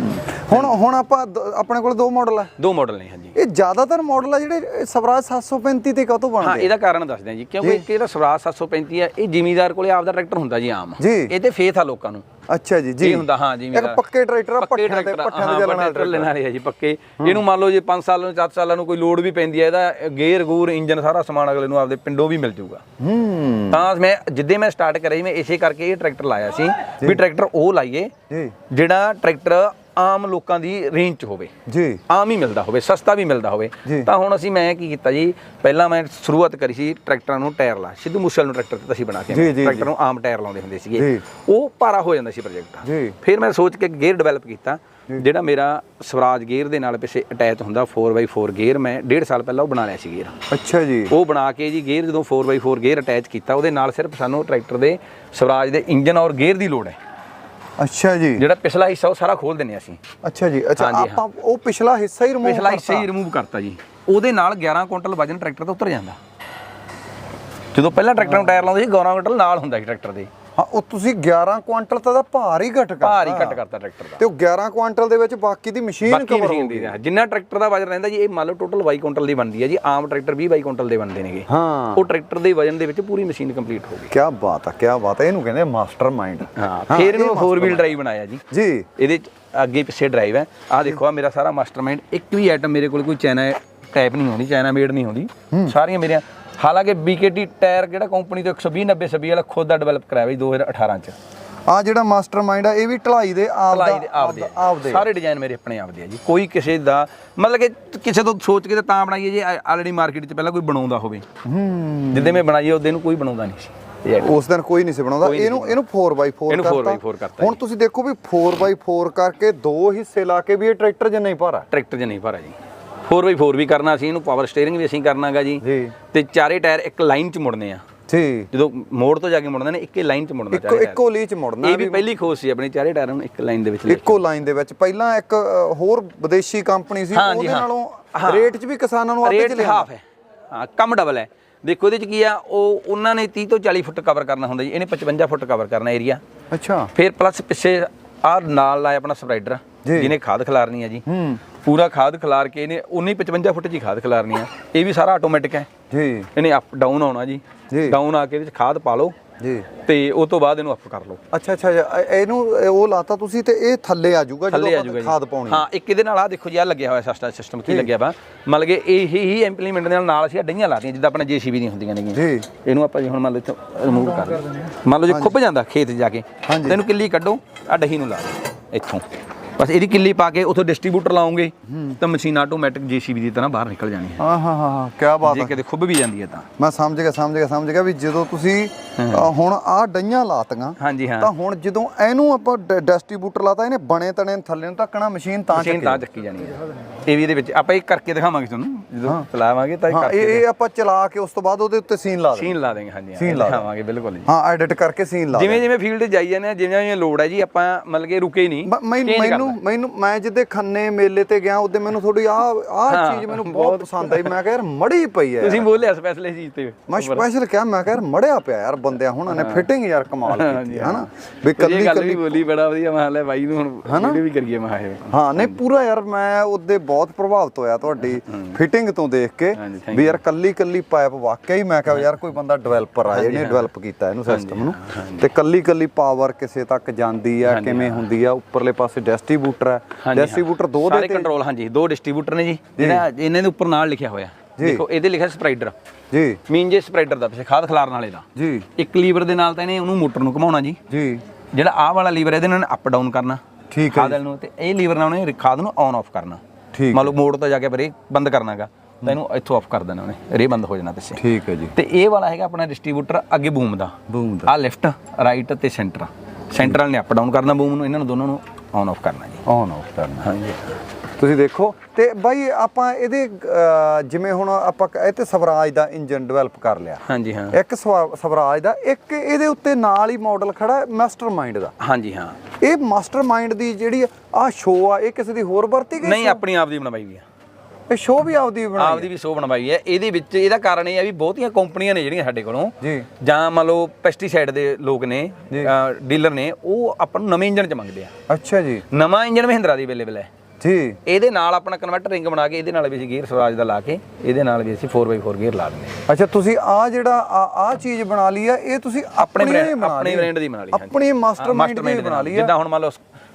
ਹੁਣ ਹੁਣ ਆਪਾਂ ਦ- ਆਪਣੇ ਕੋਲ ਦੋ ਮਾਡਲ ਆ। ਦੋ ਮਾਡਲ ਨੇ ਹਾਂਜੀ। ਇਹ ਜ਼ਿਆਦਾਤਰ ਮਾਡਲ ਆ ਜਿਹੜੇ ਸਵਰਾਜ 735 ਤੇ ਕਾਹਤੋਂ ਹਾਂ ਬਣਦੇ? ਆ? ਇਹਦਾ ਕਾਰਨ ਦੱਸਦੇ ਹਾਂ ਜੀ। ਕਿਉਂਕਿ ਇੱਕ ਇਹਦਾ ਸਵਰਾਜ 735 ਹੈ ਇਹ ਜ਼ਿਮੀਦਾਰ ਕੋਲੇ ਆਪਦਾ ਟਰੈਕਟਰ ਹੁੰਦਾ ਜੀ ਆਮ। ਜੀ। ਇਹ ਤੇ ਫੇਥ ਆ ਲੋਕਾਂ ਨੂੰ। ਅੱਛਾ ਜੀ ਜੀ। ਹੁੰਦਾ ਹਾਂ ਇੱਕ ਜ਼ਿਮੀਦਾਰ ਪੱਕੇ ਟਰੈਕਟਰ ਆ, ਪੱਠਿਆਂ ਤੇ ਪੱਠਿਆਂ ਤੇ ਹਾਂ, ਚੱਲਣ ਵਾਲਾ ਟਰੈਕਟਰ ਲੈਣ ਵਾਲੇ ਆ ਜੀ ਪੱਕੇ। ਇਹਨੂੰ ਮੰਨ ਲਓ ਜੇ 5 ਸਾਲਾਂ ਨੂੰ 7 ਸਾਲਾਂ ਨੂੰ ਕੋਈ ਲੋਡ ਵੀ ਪੈਂਦੀ ਹੈ ਇਹਦਾ ਗੇਅਰ ਗੂਰ ਇੰਜਨ ਸਾਰਾ ਸਮਾਨ ਅਗਲੇ ਨੂੰ ਆਪਦੇ ਪਿੰਡੋਂ ਵੀ ਮਿਲ ਜਾਊਗਾ। ਹੂੰ। ਤਾਂ ਮੈਂ ਜਿੱਦੇ ਮੈਂ ਸਟਾਰਟ ਕਰਿਆ ਸੀ ਮੈਂ ਇਸੇ ਕਰਕੇ ਇਹ ਟਰੈਕਟਰ ਲਾਇਆ ਸੀ ਵੀ ਟਰੈਕਟਰ ਉਹ ਲਾਈਏ ਜੀ। ਜਿਹੜਾ ਟਰੈਕਟਰ ਆਮ ਲੋਕਾਂ ਦੀ ਰੇਂਜ 'ਚ ਹੋਵੇ। ਜੀ। ਆਮ ਹੀ ਮਿਲਦਾ ਹੋਵੇ ਸਸਤਾ ਵੀ ਮਿਲਦਾ ਹੋਵੇ। ਤਾਂ ਹੁਣ ਅਸੀਂ ਮੈਂ ਕੀ ਕੀਤਾ ਜੀ ਪਹਿਲਾਂ ਮੈਂ ਸ਼ੁਰੂਆਤ ਕਰੀ ਸੀ ਟਰੈਕਟਰਾਂ ਨੂੰ ਟਾਇਰ ਲਾ ਸਿੱਧੂ ਮੂਸੇਵਾਲੇ ਨੂੰ ਟਰੈਕਟਰ ਤੇ ਅਸੀਂ ਬਣਾ ਕੇ। ਟਰੈਕਟਰ ਨੂੰ ਆਮ ਟਾਇਰ ਲਾਉਂਦੇ ਹੁੰਦੇ ਸੀਗੇ। ਉਹ ਭਾਰਾ ਹੋ ਜਾਂਦਾ ਸੀ ਪ੍ਰੋਜੈਕਟ। ਫਿਰ ਮੈਂ ਸੋਚ ਕੇ ਗੇਅਰ ਡਿਵੈਲਪ ਕੀਤਾ ਜਿਹੜਾ ਮੇਰਾ ਸਵਰਾਜ ਗੇਅਰ ਦੇ ਨਾਲ ਪਿੱਛੇ ਅਟੈਚ ਹੁੰਦਾ 4x4 ਗੇਅਰ ਮੈਂ ਡੇਢ ਸਾਲ ਪਹਿਲਾਂ ਉਹ ਬਣਾ ਲਿਆ ਸੀ ਗੇਅਰ। ਅੱਛਾ ਜੀ। ਉਹ ਬਣਾ ਕੇ ਜੀ ਗੇਅਰ ਜਦੋਂ 4x4 ਗੇਅਰ ਅਟੈਚ ਕੀਤਾ ਉਹਦੇ ਨਾਲ ਸਿਰਫ ਸਾਨੂੰ ਟਰੈਕਟਰ ਦੇ ਸਵਰਾਜ ਦੇ ਇੰਜਨ ਔਰ ਗੇਅਰ ਦੀ ਲੋੜ ਹੈ। ਅੱਛਾ ਜੀ। ਜਿਹੜਾ ਪਿਛਲਾ ਹਿੱਸਾ ਉਹ ਸਾਰਾ ਖੋਲ ਦਿੰਨੇ ਅਸੀਂ। ਅੱਛਾ ਜੀ ਅੱਛਾ ਹਾਂਜੀ, ਆਪਾਂ ਉਹ ਪਿਛਲਾ ਹਿੱਸਾ ਹੀ ਰਿਮੂਵ ਪਿਛਲਾ ਹਿੱਸਾ ਹੀ ਰਿਮੂਵ ਕਰਤਾ ਜੀ। ਉਹਦੇ ਨਾਲ 11 ਕੁਇੰਟਲ ਵਜਨ ਟਰੈਕਟਰ ਤੋਂ ਉਤਰ ਜਾਂਦਾ। ਜਦੋਂ ਪਹਿਲਾਂ ਟਰੈਕਟਰ ਨੂੰ ਟਾਇਰ ਲਾਉਂਦੇ ਸੀ 11 ਕੁਇੰਟਲ ਨਾਲ ਹੁੰਦਾ ਸੀ ਟਰੈਕਟਰ ਦੇ। ਹਾਂ ਉਹ ਤੁਸੀਂ 11 ਕੁਆਂਟਲ ਤਾਂ ਦਾ ਭਾਰ ਹੀ ਘਟ ਕਰਤਾ। ਭਾਰ ਹੀ ਘੱਟ ਕਰਤਾ ਟਰੈਕਟਰ ਦਾ। ਤੇ ਉਹ 11 ਕੁਆਂਟਲ ਦੇ ਵਿੱਚ ਬਾਕੀ ਦੀ ਮਸ਼ੀਨ ਕਵਰ ਹੋ ਮਸ਼ੀਨ ਦੀ ਹੈ। ਜਿੰਨਾ ਟਰੈਕਟਰ ਦਾ ਵਜਨ ਰਹਿੰਦਾ ਜੀ ਇਹ ਮੰਨ ਲਓ ਟੋਟਲ 22 ਕੁਇੰਟਲ ਦੀ ਬਣਦੀ ਹੈ ਜੀ। ਆਮ ਟਰੈਕਟਰ 20 22 ਕੁਇੰਟਲ ਦੇ ਬਣਦੇ ਨੇਗੇ। ਹਾਂ। ਉਹ ਟਰੈਕਟਰ ਦੇ ਵਜਨ ਦੇ ਵਿੱਚ ਪੂਰੀ ਮਸ਼ੀਨ ਕੰਪਲੀਟ ਹੋ ਗਈ। ਕੀ ਬਾਤ ਆ ਕੀ ਬਾਤ ਆ। ਇਹਨੂੰ ਕਹਿੰਦੇ ਮਾਸਟਰ ਮਾਈਂਡ ਹਾਂ ਫਿਰ ਇਹਨੂੰ 4 ਵੀਲ ਡਰਾਈਵ ਬਣਾਇਆ ਜੀ। ਜੀ। ਇਹਦੇ ਅੱਗੇ ਪਿੱਛੇ ਡਰਾਈਵ ਹੈ। ਆਹ ਦੇਖੋ ਆ ਮੇਰਾ ਸਾਰਾ ਮਾਸਟਰਮਾਈਂਡ ਇੱਕ ਵੀ ਆਈਟਮ ਮੇਰੇ ਕੋਲ ਕੋਈ ਚਾਈਨਾ ਟਾਈਪ ਨਹੀਂ ਆਉਂਦੀ ਚਾਈਨਾ ਮੇਡ ਨਹੀਂ ਆਉਂਦੀ। ਸਾਰੀਆਂ ਮੇਰੀਆਂ ਹਾਲਾਂਕਿ BKT ਟਾਇਰ ਜਿਹੜਾ ਕੰਪਨੀ ਤੋਂ 120 90 26 ਵਾਲਾ ਖੁਦ ਦਾ ਡਿਵੈਲਪ ਕਰਾਇਆ ਬਈ 2018 ਚ। ਆ ਜਿਹੜਾ ਮਾਸਟਰ ਮਾਈਂਡ ਆ ਇਹ ਵੀ ਢਲਾਈ ਦੇ ਆਪ ਦਾ ਭਲਾਈ ਦੇ ਸਾਰੇ ਡਿਜ਼ਾਈਨ ਮੇਰੇ ਆਪਣੇ ਆਪਦੇ ਆ ਜੀ। ਕੋਈ ਕਿਸੇ ਦਾ ਮਤਲਬ ਕਿ ਕਿਸੇ ਤੋਂ ਸੋਚ ਕੇ ਤਾਂ ਤਾਂ ਬਣਾਈਏ ਜੇ ਆਲਰੇਡੀ ਮਾਰਕੀਟ 'ਚ ਪਹਿਲਾਂ ਕੋਈ ਬਣਾਉਂਦਾ ਹੋਵੇ। ਹੂੰ। ਜਿੱਦੇ ਮੈਂ ਬਣਾਈ ਉਹਦੇ ਨੂੰ ਕੋਈ ਬਣਾਉਂਦਾ ਨਹੀਂ ਸੀ। ਉਸ ਦਿਨ ਕੋਈ ਨਹੀਂ ਸੀ ਬਣਾਉਂਦਾ। ਇਹਨੂੰ ਇਹਨੂੰ 4x4 ਇਹਨੂੰ 4x4 ਕਰਤਾ। ਹੁਣ ਤੁਸੀਂ ਦੇਖੋ ਵੀ 4x4 ਕਰਕੇ ਦੋ ਹਿੱਸੇ ਲਾ ਕੇ ਵੀ ਇਹ ਟਰੈਕਟਰ ਜਿੰਨਾ ਹੀ ਭਾਰਾ। ਟਰੈਕਟਰ 'ਚ ਨਹੀਂ ਭਰਾ ਜੀ। 4x4 ਵੀ ਕਰਨਾ ਸੀ ਇਹਨੂੰ ਪਾਵਰ ਸਟੀਅਰਿੰਗ ਵੀ ਅਸੀਂ ਕਰਨਾਗਾ ਜੀ। ਜੀ। ਤੇ ਚਾਰੇ ਟਾਇਰ ਇੱਕ ਲਾਈਨ 'ਚ ਮੁੜਨੇ ਆ। ਜੀ। ਜਦੋਂ ਮੋੜ ਤੋਂ ਜਾ ਕੇ ਮੁੜਦੇ ਨੇ ਇੱਕੇ ਲਾਈਨ 'ਚ ਮੁੜਨਾ ਇੱਕੋ ਚਾਰੇ ਟਾਇਰ। ਇੱਕੋ ਲੀ ਚ ਮੁੜਨਾ ਇਹ ਵੀ ਪਹਿਲੀ ਖੋਜ ਸੀ ਆਪਣੀ ਚਾਰੇ ਟਾਇਰਾਂ ਨੂੰ ਇੱਕ ਲਾਈਨ ਦੇ ਵਿੱਚ ਇੱਕੋ ਲਾਈਨ ਦੇ ਵਿੱਚ। ਪਹਿਲਾਂ ਇੱਕ ਹੋਰ ਵਿਦੇਸ਼ੀ ਕੰਪਨੀ ਸੀ ਉਹਦੇ। ਨਾਲੋਂ। ਰੇਟ 'ਚ ਵੀ ਕਿਸਾਨਾਂ ਨੂੰ ਆਪੇ ਚ ਹਾਫ ਹੈ। ਹਾਂ ਕੰਮ ਡਬਲ ਹੈ। ਦੇਖੋ ਇਹਦੇ ਚ ਕੀ ਆ ਉਹ ਉਹਨਾਂ ਨੇ 30 ਤੋਂ 40 ਫੁੱਟ ਕਵਰ ਕਰਨਾ ਹੁੰਦਾ ਜੀ। ਇਹਨੇ 55 ਫੁੱਟ ਕਵਰ ਕਰਨਾ ਏਰੀਆ ਅੱਛਾ। ਫਿਰ ਪਲੱਸ ਪਿੱਛੇ ਆ ਨਾਲ ਲਾਇਆ ਆਪਣਾ ਸਪਰਾਈਡਰ। ਜਿਹਨੇ ਖਾਦ ਖਿਲਾਰਨੀ ਹੈ ਜੀ। ਪੂਰਾ ਖਾਦ ਖਿਲਾਰ ਕੇ ਇਹਨੇ 19 55 ਫੁੱਟ ਦੀ ਖਾਦ ਖਿਲਾਰਨੀ ਆ। ਇਹ ਵੀ ਸਾਰਾ ਆਟੋਮੈਟਿਕ ਹੈ। ਜੀ। ਇਹਨੇ ਅਪ ਡਾਊਨ ਆਉਣਾ ਜੀ। ਜੀ। ਡਾਊਨ ਆ ਕੇ ਇਹਦੇ ਚ ਖਾਦ ਪਾ ਲਓ। ਜੀ। ਤੇ ਉਸ ਤੋਂ ਬਾਅਦ ਇਹਨੂੰ ਅਪ ਕਰ ਲਓ। ਅੱਛਾ ਅੱਛਾ ਅੱਛਾ, ਇਹ- ਇਹਨੂੰ ਇਹ ਉਹ ਲਾਤਾ ਤੁਸੀਂ ਤੇ ਇਹ ਥੱਲੇ ਆ ਜਾਊਗਾ ਥੱਲੇ ਆ ਆਪਾਂ ਜਾਊਗਾ ਜੀ। ਖਾਦ ਪਾਉਣੀ ਹਾਂ ਇੱਕ ਇਹਦੇ ਨਾਲ ਆ ਦੇਖੋ ਜੀ ਆ ਲੱਗਿਆ ਹੋਇਆ ਸਸਤਾ ਸਿਸਟਮ ਕੀ ਲੱਗਿਆ ਵਾ। ਮਤਲਬ ਕਿ ਇਹ ਹੀ ਇੰਪਲੀਮੈਂਟ ਦੇ ਨਾਲ ਨਾਲ ਅਸੀਂ ਡਈਆਂ ਲਾਤੀਆਂ ਜਿੱਦਾਂ ਆਪਣੇ ਜੀਸੀਬੀ ਦੀਆਂ ਹੁੰਦੀਆਂ ਨੇਗੀਆਂ। ਜੀ। ਇਹਨੂੰ ਆਪਾਂ ਜੀ ਹੁਣ ਮੰਨ ਲਓ ਇੱਥੋਂ ਰਿਮੂਵ ਕਰ ਦਿੰਦੇ ਮੰਨ ਲਓ ਜੇ ਖੁੱਭ ਜਾਂਦਾ ਖੇਤ ਜਾ ਕੇ। ਤੈਨੂੰ ਕਿੱਲੀ ਕੱਢੋ ਆ ਡਹੀ ਨੂੰ ਲਾ ਦਿਓ ਇੱਥੋਂ। ਬਸ ਇਹਦੀ ਕਿੱਲੀ ਪਾ ਕੇ ਉਥੋਂ ਡਿਸਟ੍ਰੀਬਿਊਟਰ ਲਾਉਂਗੇ ਤਾਂ ਮਸ਼ੀਨ ਆਟੋਮੈਟਿਕ ਜੀਸੀਬੀ ਦੀ ਤਰ੍ਹਾਂ ਬਾਹਰ ਨਿਕਲ ਜਾਣੀ ਹੈ ਹਾਂ ਹਾਂ ਹਾਂ ਹਾਂ ਕੀ ਬਾਤ ਜੇ ਹੈ। ਕਿਤੇ ਖੁੱਭ ਵੀ ਜਾਂਦੀ ਹੈ ਤਾਂ। ਮੈਂ ਸਮਝ ਗਿਆ ਸਮਝ ਗਿਆ ਸਮਝ ਗਿਆ ਵੀ ਜਦੋਂ ਤੁਸੀਂ ਹੁਣ ਆਹ ਡਈਆਂ ਲਾਤੀਆਂ ਹਾਂਜੀ ਹਾਂ। ਤਾਂ ਹੁਣ ਜਦੋਂ ਇਹਨੂੰ ਆਪਾਂ ਡਿਸਟ੍ਰੀਬਿਊਟਰ ਲਾਤਾ ਇਹਨੇ ਬਣੇ ਤਣੇ ਥੱਲੇ ਨੂੰ ਧੱਕਣਾ ਮਸ਼ੀਨ ਤਾਂ ਚੱਕੇ ਤਾਂ ਚੱਕੀ ਜਾਣੀ। ਹੈ। ਇਹ ਵੀ ਇਹਦੇ ਵਿੱਚ ਆਪਾਂ ਇਹ ਕਰਕੇ ਦਿਖਾਵਾਂਗੇ ਤੁਹਾਨੂੰ ਜਦੋਂ ਚਲਾਵਾਂਗੇ ਤਾਂ ਇਹ ਕਰਕੇ ਇਹ ਇਹ ਆਪਾਂ ਚਲਾ ਕੇ ਉਸ ਤੋਂ ਬਾਅਦ ਉਹਦੇ ਉੱਤੇ ਸੀਨ ਲਾ ਦੇ ਸੀਨ ਲਾ ਦੇਂਗੇ ਹਾਂਜੀ ਸੀਨ ਲਾ ਦਿਓ। ਦਿਖਾਵਾਂਗੇ ਬਿਲਕੁਲ ਜੀ। ਹਾਂ ਐਡਿਟ ਕਰਕੇ ਸੀਨ ਲਾ ਜਿਵੇਂ ਜਿਵੇਂ ਫੀਲਡ ਜਾਈ ਜਾਂਦੇ ਆ ਜਿਵੇਂ ਜਿਵੇਂ ਲੋੜ ਹੈ ਜੀ ਆਪਾਂ ਮਤਲਬ ਕਿ ਰੁਕੇ ਹੀ ਨਹੀਂ। ਮ- ਮੈਂ- change ਮੈਨੂੰ। ਮੈਨੂੰ ਮੈਂ ਜਿੱਦੇ ਖੰਨੇ ਮੇਲੇ ਤੇ ਗਿਆ ਉਹਦੇ ਮੈਨੂੰ ਥੋੜੀ ਆ ਆ ਹਾਂ, ਚੀਜ਼ ਮੈਨੂੰ ਬਹੁਤ ਪਸੰਦ ਆਈ। ਮੈਂ ਕਿਹਾ ਯਾਰ ਮੜੀ ਪਈ ਹੈ ਤੁਸੀਂ ਬੋਲਿਆ ਸਪੈਸ਼ਲ ਇਸ ਚੀਜ਼ ਤੇ। ਮੈਂ ਸਪੈਸ਼ਲ ਕਿਹਾ ਮੈਂ ਕਿਹਾ ਯਾਰ ਮੜਿਆ ਪਿਆ ਯਾਰ ਬੰਦਿਆਂ ਹੁਣਾਂ ਨੇ ਫਿਟਿੰਗ ਯਾਰ ਕਮਾਲ ਕੀਤੀ ਹੈ। ਹਨਾ? ਵੀ ਕੱਲੀ ਕੱਲੀ ਬੋਲੀ ਬੜਾ ਵਧੀਆ ਮੈਂ ਲੈ ਬਾਈ ਨੂੰ ਹੁਣ ਵੀਡੀਓ ਵੀ ਕਰੀਏ ਮੈਂ ਹਾਂ ਨਹੀਂ ਪੂਰਾ ਯਾਰ ਮੈਂ ਉਹਦੇ ਬਹੁਤ ਪ੍ਰਭਾਵਿਤ ਹੋਇਆ ਤੁਹਾਡੀ ਫਿਟਿੰਗ ਤੋਂ ਦੇਖ ਕੇ ਵੀ ਯਾਰ ਕੱਲੀ ਕੱਲੀ ਪਾਈਪ ਵਾਕਿਆ ਹੀ ਮੈਂ ਕਿਹਾ ਯਾਰ ਕੋਈ ਬੰਦਾ ਡਿਵੈਲਪਰ ਆ ਜਿਹਨੇ ਡਿਵੈਲਪ ਕੀਤਾ ਇਹਨੂੰ ਸਿਸਟਮ ਨੂੰ। ਤੇ ਕੱਲੀ ਕੱਲੀ ਪਾਵਰ ਕਿਸੇ ਤੱਕ ਜਾਂਦੀ ਆ ਕਿਵੇਂ ਹੁੰਦੀ ਆ ਉੱਪਰਲੇ ਪਾਸੇ ਡਿਸਟ੍ਰੀਬਿਊਟਰ ਹੈ ਡਿਸਟ੍ਰੀਬਿਊਟਰ ਦੋ ਦੇ ਕੰਟਰੋਲ ਹਾਂਜੀ ਦੋ ਡਿਸਟ੍ਰੀਬਿਊਟਰ ਨੇ ਜੀ। ਜਿਹੜਾ ਇਹਨਾਂ ਦੇ ਉੱਪਰ ਨਾਲ ਲਿਖਿਆ ਹੋਇਆ। ਦੇਖੋ ਇਹਦੇ ਲਿਖਿਆ ਸਪਰਾਈਡਰ ਜੀ। ਮੀਨ ਜੇ ਸਪਰਾਈਡਰ ਦਾ ਪਿੱਛੇ ਖਾਦ ਖਿਲਾਰਨ ਵਾਲੇ ਦਾ। ਜੀ। ਇੱਕ ਲੀਵਰ ਦੇ ਨਾਲ ਤਾਂ ਇਹਨੇ ਉਹਨੂੰ ਮੋਟਰ ਨੂੰ ਘੁਮਾਉਣਾ ਜੀ। ਜੀ। ਜਿਹੜਾ ਆਹ ਵਾਲਾ ਲੀਵਰ ਇਹਦੇ ਨਾਲ ਅਪ ਡਾਊਨ ਕਰਨਾ। ਠੀਕ ਹੈ ਖਾਦ ਨੂੰ ਤੇ ਇਹ ਲੀਵਰ ਨਾਲ ਉਹਨੇ ਖਾਦ ਨੂੰ ਆਨ ਆਫ ਕਰਨਾ। ਠੀਕ ਮੰਨ ਲਓ ਮੋੜ ਤੋਂ ਜਾ ਕੇ ਬਰੇ ਬੰਦ ਕਰਨਾਗਾ ਤਾਂ ਇਹਨੂੰ ਇੱਥੋਂ ਆਫ ਕਰ ਦੇਣਾ ਉਹਨੇ। ਰੇ ਬੰਦ ਹੋ ਜਾਣਾ ਪਿੱਛੇ। ਠੀਕ ਹੈ ਜੀ। ਤੇ ਇਹ ਵਾਲਾ ਹੈਗਾ ਆਪਣਾ ਡਿਸਟ੍ਰੀਬਿਊਟਰ ਅੱਗੇ ਬੂਮ ਦਾ। ਬੂਮ ਆ ਲੈਫਟ ਰਾਈਟ ਤੇ ਸੈਂਟਰ ਸੈਂਟਰਲ ਨੇ ਅਪ ਡਾਊਨ ਕਰਨਾ ਬੂਮ ਨੂੰ ਇਹਨਾਂ ਨੂੰ ਦੋਨਾਂ ਨੂੰ ਆਨ ਆਫ ਕਰਨਾ ਜੀ। ਆਨ ਆਫ ਕਰਨਾ। ਹਾਂਜੀ। ਤੁਸੀਂ ਦੇਖੋ ਤੇ ਬਾਈ ਆਪਾਂ ਇਹਦੇ ਅਹ, ਜਿਵੇਂ ਹੁਣ ਆਪਾਂ ਕ- ਇਹ ਤੇ ਸਵਰਾਜ ਦਾ ਇੰਜਨ ਡਿਵੈਲਪ ਕਰ ਲਿਆ। ਹਾਂਜੀ ਹਾਂ। ਇੱਕ ਸਵਾ- ਸਵਰਾਜ ਦਾ ਇੱਕ ਇਹਦੇ ਉੱਤੇ ਨਾਲ ਹੀ ਮਾਡਲ ਖੜਾ ਮਾਸਟਰਮਾਈਂਡ ਦਾ। ਹਾਂਜੀ ਹਾਂ। ਇਹ ਮਾਸਟਰਮਾਈਂਡ ਦੀ ਜਿਹੜੀ ਆ ਸ਼ੋ ਆ ਇਹ ਕਿਸੇ ਦੀ ਹੋਰ ਵਰਤੀ ਗਈ ਨਹੀਂ ਆਪਣੀ ਆਪ ਦੀ ਬਣਵਾਈ ਵੀ ਆ। ਇਹ ਸ਼ੋਅ ਵੀ ਆਪਦੀ ਬਣਾਈ ਆਪਦੀ ਵੀ ਸੋ ਬਣਵਾਈ ਹੈ। ਇਹਦੇ ਵਿੱਚ ਇਹਦਾ ਕਾਰਨ ਇਹ ਹੈ ਵੀ ਬਹੁਤੀਆਂ ਕੰਪਨੀਆਂ ਨੇ ਜਿਹੜੀਆਂ ਸਾਡੇ ਕੋਲੋਂ ਜੀ। ਜਾਂ ਮੰਨ ਲਓ ਪੈਸਟੀਸਾਈਡ ਦੇ ਲੋਕ ਨੇ। ਡੀਲਰ ਨੇ ਉਹ ਆਪਾਂ ਨੂੰ ਨਵੇਂ ਇੰਜਨ ਚ ਮੰਗਦੇ ਆ। ਅੱਛਾ ਜੀ। ਨਵਾਂ ਇੰਜਨ ਮਹਿੰਦਰਾ ਦੀ ਅਵੇਲੇਬਲ ਹੈ। ਜੀ। ਇਹਦੇ ਨਾਲ ਆਪਣਾ ਕਨਵਰਟਰ ਰਿੰਗ ਬਣਾ ਕੇ ਇਹਦੇ ਨਾਲ ਵੀ ਅਸੀਂ ਗੇਅਰ ਸਵਰਾਜ ਦਾ ਲਾ ਕੇ ਇਹਦੇ ਨਾਲ ਵੀ ਅਸੀਂ 4x4 ਗੇਅਰ ਲਾ ਦਿੰਦੇ ਅੱਛਾ ਤੁਸੀਂ ਆ ਜਿਹੜਾ ਆ ਚੀਜ਼ ਬਣਾ ਲਈ ਆ ਇਹ ਤੁਸੀਂ ਆਪਣੇ ਬ੍ਰਾਂਡ ਦੀ ਬਣਾ ਲਈ। ਆਪਣੀ ਮਾਸਟਰਮਾਈਂਡ ਦੀ ਬਣਾ। ਲਈ ਜਿੱਦਾਂ ਹੁਣ ਮੰਨ ਲਓ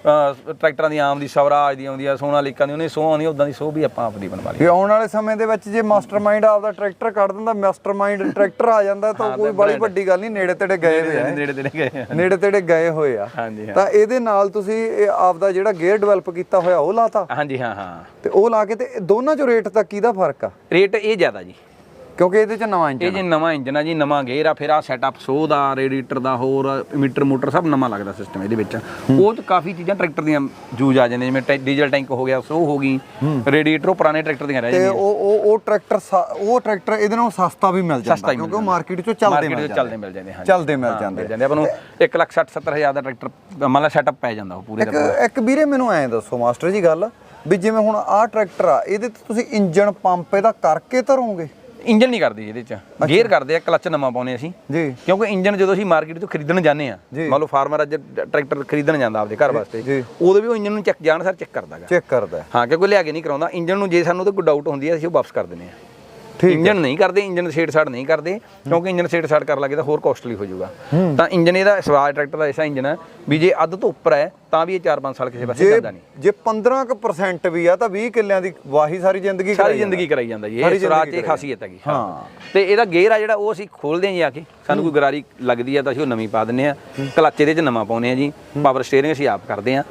ਟਰੈਕਟਰਾਂ ਦੀ ਆਮ ਦੀ ਸਵਰਾਜ ਦੀ ਆਉਂਦੀ ਆ ਸੋਨਾਲੀਕਾ ਦੀ ਉਹਨੇ ਸੋ ਆਉਂਦੀ ਉਦਾਂ ਦੀ ਸੋ ਵੀ ਆਪਾਂ ਆਪਦੀ ਬਣਵਾ ਲਈ ਵੀ ਆਉਣ ਵਾਲੇ ਸਮੇਂ ਦੇ ਵਿੱਚ ਜੇ ਮਾਸਟਰਮਾਈਂਡ ਆਪਦਾ ਟਰੈਕਟਰ ਕੱਢ ਦਿੰਦਾ ਮਾਸਟਰਮਾਈਂਡ ਟਰੈਕਟਰ ਆ ਜਾਂਦਾ ਤਾਂ ਕੋਈ ਬੜੀ ਵੱਡੀ ਗੱਲ ਨਹੀਂ ਨੇੜੇ ਤੇੜੇ ਗਏ ਹੋਏ ਆ। ਨੇੜੇ ਤੇੜੇ ਗਏ ਆ। ਨੇੜੇ ਤੇੜੇ ਗਏ ਹੋਏ ਆ। ਹਾਂਜੀ ਹਾਂ। ਤਾਂ ਇਹਦੇ ਨਾਲ ਤੁਸੀਂ ਇਹ ਆਪਦਾ ਜਿਹੜਾ ਗੇਅਰ ਡਿਵੈਲਪ ਕੀਤਾ ਹੋਇਆ ਉਹ ਲਾਤਾ? ਹਾਂਜੀ ਹਾਂ ਹਾਂ। ਤੇ ਉਹ ਲਾ ਕੇ ਤੇ ਦੋਨਾਂ ਚੋਂ ਰੇਟ ਦਾ ਕਿਹਦਾ ਫ਼ਰਕ ਆ? ਰੇਟ ਇਹ ਜ਼ਿਆਦਾ ਜੀ। ਕਿਉਂਕਿ ਇਹਦੇ ਚ ਨਵਾਂ ਇੰਜਨ ਇਹ ਜੀ ਨਵਾਂ ਇੰਜਨ ਆ ਜੀ ਨਵਾਂ ਗੇਅਰ ਆ ਫਿਰ ਆ ਸੈਟਅਪ ਸੋ ਦਾ ਰੇਡੀਏਟਰ ਦਾ ਹੋਰ ਮੀਟਰ ਮੋਟਰ ਸਭ ਨਵਾਂ ਲੱਗਦਾ ਸਿਸਟਮ ਇਹਦੇ ਵਿੱਚ। ਉਹ ਚ ਕਾਫੀ ਚੀਜ਼ਾਂ ਟਰੈਕਟਰ ਦੀਆਂ ਯੂਜ਼ ਆ ਜਾਂਦੀਆਂ ਜਿਵੇਂ ਡੀਜ਼ਲ ਟੈਂਕ ਹੋ ਗਿਆ ਸੋ ਹੋ ਗਈ। ਰੇਡੀਏਟਰ ਉਹ ਪੁਰਾਣੇ ਟਰੈਕਟਰ ਦੀਆਂ ਰਹਿ ਤੇ ਜਾਂਦੀਆਂ। ਉਹ ਉਹ ਉਹ ਟਰੈਕਟਰ ਉਹ ਟਰੈਕਟਰ ਇਹਦੇ ਨਾਲੋਂ ਸਸਤਾ ਵੀ ਮਿਲ ਜਾਂਦਾ ਕਿਉਂਕਿ ਉਹ ਮਾਰਕੀਟ ਚੋਂ ਚੱਲਦੇ ਮਿਲ ਵਿੱਚ ਚੱਲਦੇ ਮਿਲ ਜਾਂਦੇ ਹਾਂ ਚੱਲਦੇ ਮਿਲ ਜਾਂਦੇ ਜਾਂਦੇ ਆਪਾਂ ਨੂੰ 1 ਲੱਖ 60 70 ਹਜ਼ਾਰ ਦਾ ਟਰੈਕਟਰ ਮੰਨ ਲਾ ਸੈਟਅਪ ਪੈ ਜਾਂਦਾ ਉਹ ਪੂਰੇ ਦਾ ਇੱਕ ਵੀਰੇ ਮੈਨੂੰ ਐਂ ਦੱਸੋ ਮਾਸਟਰ ਜੀ ਗੱਲ ਵੀ ਜਿਵੇਂ ਹੁਣ ਆਹ ਟਰੈਕਟਰ ਆ ਇਹਦੇ ਤੇ ਤੁਸੀਂ ਇੰਜਨ ਪੰਪ ਇਹਦਾ ਕਰਕੇ ਧਰੋਗੇ? ਇੰਜਨ ਨਹੀਂ ਕਰਦੇ ਇਹਦੇ ਚ। ਗੇਅਰ ਕਰਦੇ ਆ ਕਲਚ ਨਵਾਂ ਪਾਉਨੇ ਅਸੀਂ। ਜੀ। ਕਿਉਂਕਿ ਇੰਜਨ ਜਦੋਂ ਅਸੀਂ ਮਾਰਕੀਟ ਤੋਂ ਖਰੀਦਣ ਜਾਂਦੇ ਆ। ਮੰਨ ਲਓ ਫਾਰਮਰ ਅੱਜ ਟਰੈਕਟਰ ਖਰੀਦਣ ਜਾਂਦਾ ਆਪਦੇ ਘਰ ਵਾਸਤੇ। ਉਦੋਂ ਵੀ ਉਹ ਇੰਜਨ ਨੂੰ ਚੈੱਕ ਜਾਣ ਸਰ ਚੈੱਕ ਕਰਦਾਗਾ ਚੈੱਕ ਕਰਦਾ। ਹਾਂ ਕਿਉਂਕਿ ਲਿਆ ਕੇ ਨਹੀਂ ਕਰਾਉਂਦਾ। ਇੰਜਨ ਨੂੰ ਜੇ ਸਾਨੂੰ ਉਹਦੇ ਕੋਈ ਡਾਊਟ ਹੁੰਦੀ ਹੈ ਅਸੀਂ ਉਹ ਵਾਪਸ ਕਰ ਦਿੰਦੇ ਆ। ਇੰਜਨ ਨਹੀਂ ਕਰਦੇ ਇੰਜਨ ਛੇੜ ਛਾੜ ਨਹੀਂ ਕਰਦੇ ਕਿਉਂਕਿ ਇੰਜਨ ਛੇੜ ਛਾੜ ਕਰਨ ਲੱਗੇ ਤਾਂ ਹੋਰ ਕਾਸਟਲੀ ਹੋ ਜਾਊਗਾ। ਤਾਂ ਇੰਜਨ ਇਹਦਾ ਸਵਾਜ ਟਰੈਕਟਰ ਦਾ ਐਸਾ ਇੰਜਨ ਹੈ ਵੀ ਜੇ ਅੱਧ ਤੋਂ ਉੱਪਰ ਹੈ ਤਾਂ ਵੀ ਇਹ 4-5 ਸਾਲ ਕਿਸੇ ਪਾਸੇ ਜਾਂਦਾ ਨਹੀਂ। ਜੇ 15% ਵੀ ਆ ਤਾਂ 20 ਕਿੱਲਿਆਂ ਦੀ ਵਾਹੀ ਸਾਰੀ ਜ਼ਿੰਦਗੀ ਸਾਰੀ ਜ਼ਿੰਦਗੀ ਕਰਾਈ ਜਾਂਦਾ ਜੀ ਇਹ ਜ਼ਿੰਦਗੀ ਦੀ ਖਾਸੀਅਤ ਹੈਗੀ ਹਾਂ। ਤੇ ਇਹਦਾ ਗੇਅਰ ਆ ਜਿਹੜਾ ਉਹ ਅਸੀਂ ਖੋਲਦੇ ਹਾਂ ਜੀ ਆ ਕੇ। ਸਾਨੂੰ ਕੋਈ ਗਰਾਰੀ ਲੱਗਦੀ ਆ ਤਾਂ ਅਸੀਂ ਉਹ ਨਵੀਂ ਪਾ ਦਿੰਨੇ ਆ ਕਲੱਚ ਇਹਦੇ 'ਚ ਨਵਾਂ ਪਾਉਨੇ ਆ ਜੀ। ਪਾਵਰ ਸਟੀਅਰਿੰਗ ਅਸੀਂ ਆਪ ਕਰਦੇ ਆ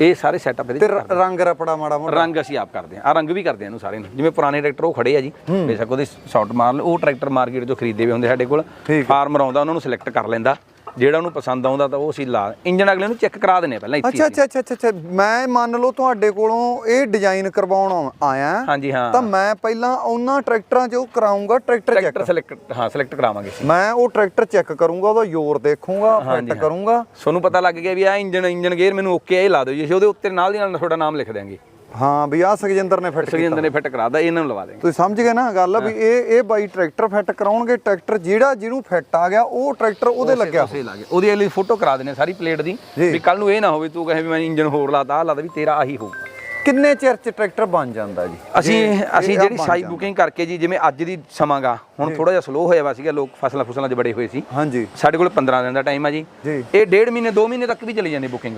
ਇਹ ਸਾਰੇ ਸੈਟਅਪ ਤੇ ਇਹਦੇ ਰ- ਰੰਗ ਰਪੜਾ ਮਾੜਾ ਮੋਟਾ? ਰੰਗ ਅਸੀਂ ਆਪ ਕਰਦੇ ਆ। ਆ ਰੰਗ ਵੀ ਕਰਦੇ ਆ ਇਹਨੂੰ ਸਾਰੇ ਨੂੰ। ਜਿਵੇਂ ਪੁਰਾਣੇ ਟਰੈਕਟਰ ਉਹ ਖੜੇ ਆ ਜੀ। ਬੇਸ਼ੱਕ ਉਹਦੇ ਸ਼ਾਰਟ ਮਾਰ ਲਓ। ਉਹ ਟਰੈਕਟਰ ਮਾਰਕੀਟ ਚੋਂ ਖਰੀਦੇ ਵੀ ਹੁੰਦੇ ਸਾਡੇ ਕੋਲ। ਠੀਕ ਫਾਰਮਰ ਆਉਂਦਾ ਉਹਨਾਂ ਨੂੰ ਸਿਲੈਕਟ ਕਰ ਲੈਂਦਾ। ਜਿਹੜਾ ਉਹਨੂੰ ਪਸੰਦ ਆਉਂਦਾ ਤਾਂ ਉਹ ਅਸੀਂ ਲਾ ਇੰਜਨ ਅਗਲੇ ਨੂੰ ਚੈੱਕ ਕਰਾ ਦਿੰਨੇ ਪਹਿਲਾਂ ਇੱਥੇ ਅੱਛਾ ਅੱਛਾ ਅੱਛਾ ਅੱਛਾ, ਮੈਂ ਮੰਨ ਲਓ ਤੁਹਾਡੇ ਕੋਲੋਂ ਇਹ ਡਿਜ਼ਾਈਨ ਕਰਵਾਉਣ ਆਇਆ। ਹਾਂਜੀ ਹਾਂ। ਤਾਂ ਮੈਂ ਪਹਿਲਾਂ ਉਹਨਾਂ ਟਰੈਕਟਰਾਂ 'ਚ ਉਹ ਕਰਾਉਂਗਾ ਟਰੈਕਟਰ ਚੈੱਕ। ਟਰੈਕਟਰ ਸਿਲੈਕਟ ਹਾਂ ਸਿਲੈਕਟ ਕਰਾਵਾਂਗੇ ਮੈਂ ਉਹ ਟਰੈਕਟਰ ਚੈੱਕ ਕਰੂੰਗਾ ਉਹਦਾ ਜ਼ੋਰ ਦੇਖੂੰਗਾ ਫਿੱਟ ਕਰੂੰਗਾ। ਤੁਹਾਨੂੰ ਪਤਾ ਲੱਗ ਗਿਆ ਵੀ ਆ ਇੰਜਨ ਇੰਜਨ ਗੇਅਰ ਮੈਨੂੰ ਓਕੇ ਆ ਇਹ ਲਾ ਦਿਓ ਜੀ। ਅਸੀਂ ਉਹਦੇ ਉੱਤੇ ਨਾਲ ਦੀ ਨਾਲ ਤੁਹਾਡਾ ਨਾਮ ਲਿਖ ਦਿਆਂਗੇ। ਹਾਂ ਵੀ ਆਹ ਸੁਖਜਿੰਦਰ ਨੇ ਫਿੱਟ ਕੀਤਾ। ਸੁਖਜਿੰਦਰ ਨੇ ਫਿੱਟ ਕਰਾਦਾ ਇਹਨਾਂ ਨੂੰ ਲਵਾ ਦੇਂਗੇ ਤੁਸੀਂ ਸਮਝ ਗਏ ਨਾ ਗੱਲ ਵੀ ਇਹ ਇਹ ਬਾਈ ਟਰੈਕਟਰ ਫਿੱਟ ਕਰਾਉਣਗੇ ਟਰੈਕਟਰ ਜਿਹੜਾ ਜਿਹਨੂੰ ਫਿੱਟ ਆ ਗਿਆ ਉਹ ਟਰੈਕਟਰ ਉਹਦੇ ਲੱਗਿਆ। ਉਹਦੀ ਅਗਲੀ ਫੋਟੋ ਕਰਾ ਦਿੰਨੇ ਸਾਰੀ ਪਲੇਟ ਦੀ। ਵੀ ਕੱਲ ਨੂੰ ਇਹ ਨਾ ਹੋਵੇ ਤੂੰ ਕਹੇ ਵੀ ਮੈਂ ਇੰਜਨ ਹੋਰ ਲਾਤਾ ਆ ਲਾਤਾ ਵੀ ਤੇਰਾ ਆਹੀ ਹੋਊਗਾ ਕਿੰਨੇ ਚਿਰ ਚ ਟਰੈਕਟਰ ਬਣ ਜਾਂਦਾ ਜੀ? ਅਸੀਂ ਅਸੀਂ ਜਿਹੜੀ ਸਾਈ। ਬੁਕਿੰਗ ਕਰਕੇ ਜੀ ਜਿਵੇਂ ਅੱਜ ਦੀ ਸਮਾਂਗਾ ਹੁਣ ਥੋੜਾ ਜਿਹਾ ਸਲੋ ਹੋਇਆ ਵਾ ਸੀਗਾ ਲੋਕ ਫਸਲਾਂ ਫੁਸਲਾਂ 'ਚ ਬੜੇ ਹੋਏ ਸੀ। ਹਾਂਜੀ। ਸਾਡੇ ਕੋਲ 15 ਦਿਨ ਦਾ ਟਾਈਮ ਆ ਜੀ। ਜੀ। ਇਹ ਡੇਢ ਮਹੀਨੇ 2 ਮਹੀਨੇ ਤੱਕ ਵੀ ਚਲੀ ਜਾਂਦੀ ਬੁਕਿੰਗ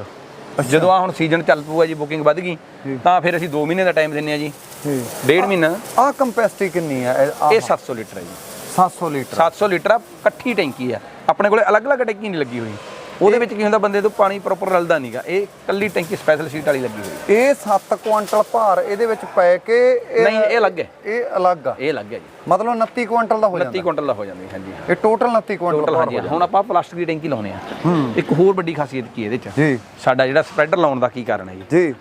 ਜਦੋਂ ਆ ਹੁਣ ਸੀਜ਼ਨ ਚੱਲ ਪੂਗਾ ਜੀ ਬੁਕਿੰਗ ਵੱਧ ਗਈ ਤਾਂ ਫਿਰ ਅਸੀਂ 2 ਮਹੀਨੇ ਦਾ ਟਾਈਮ ਦਿੰਨੇ ਆ ਜੀ। ਡੇਢ ਮਹੀਨਾ। ਆਹ ਕੰਪੈਸਿਟੀ ਕਿੰਨੀ ਆ? ਇਹ- ਆਹ ਇਹ 700 ਲੀਟਰ ਹੈ ਜੀ। 700 ਲੀਟਰ। 700 ਲੀਟਰ ਆ ਇਕੱਠੀ ਟੈਂਕੀ ਆ। ਆਪਣੇ ਕੋਲੇ ਅਲੱਗ-ਅਲੱਗ ਟੈਂਕੀ ਨਹੀਂ ਲੱਗੀ ਹੋਈ। ਉਹਦੇ ਵਿੱਚ ਕੀ ਹੁੰਦਾ ਬੰਦੇ ਤੋਂ ਪਾਣੀ ਪ੍ਰੋਪਰ ਰਲਦਾ ਨਹੀਂਗਾ ਇਹ ਕੱਲੀ ਟੈਂਕੀ ਸਪੈਸ਼ਲ ਸੀਟ ਵਾਲੀ ਲੱਗੀ ਹੋਈ ਇਹ 7 ਕੁਆਂਟਲ ਭਾਰ ਇਹਦੇ ਵਿੱਚ ਪੈ ਕੇ ਇਹ- ਨਹੀਂ ਇਹ ਅਲੱਗ ਹੈ। ਇਹ ਅਲੱਗ ਆ। ਇਹ ਅਲੱਗ ਹੈ ਜੀ। ਮਤਲਬ 29 ਕੁਆਂਟਲ ਦਾ ਹੋ 29 ਜਾਂਦਾ ਕੁਇੰਟਲ ਦਾ ਹੋ ਜਾਂਦੀ ਹਾਂਜੀ ਇਹ ਟੋਟਲ 29 ਕੁਆਂਟਲ ਹਾਂਜੀ ਹੁਣ ਆਪਾਂ ਪਲਾਸਟਿਕ ਦੀ ਟੈਂਕੀ ਲਾਉਨੇ ਆ। ਇੱਕ ਹੋਰ ਵੱਡੀ ਖਾਸੀਅਤ ਕੀ ਇਹਦੇ ਚ? ਜੀ। ਸਾਡਾ ਜਿਹੜਾ ਸਪਰੈਡਰ ਲਾਉਣ ਦਾ ਕੀ ਕਾਰਨ ਹੈ ਜੀ? ਜੀ।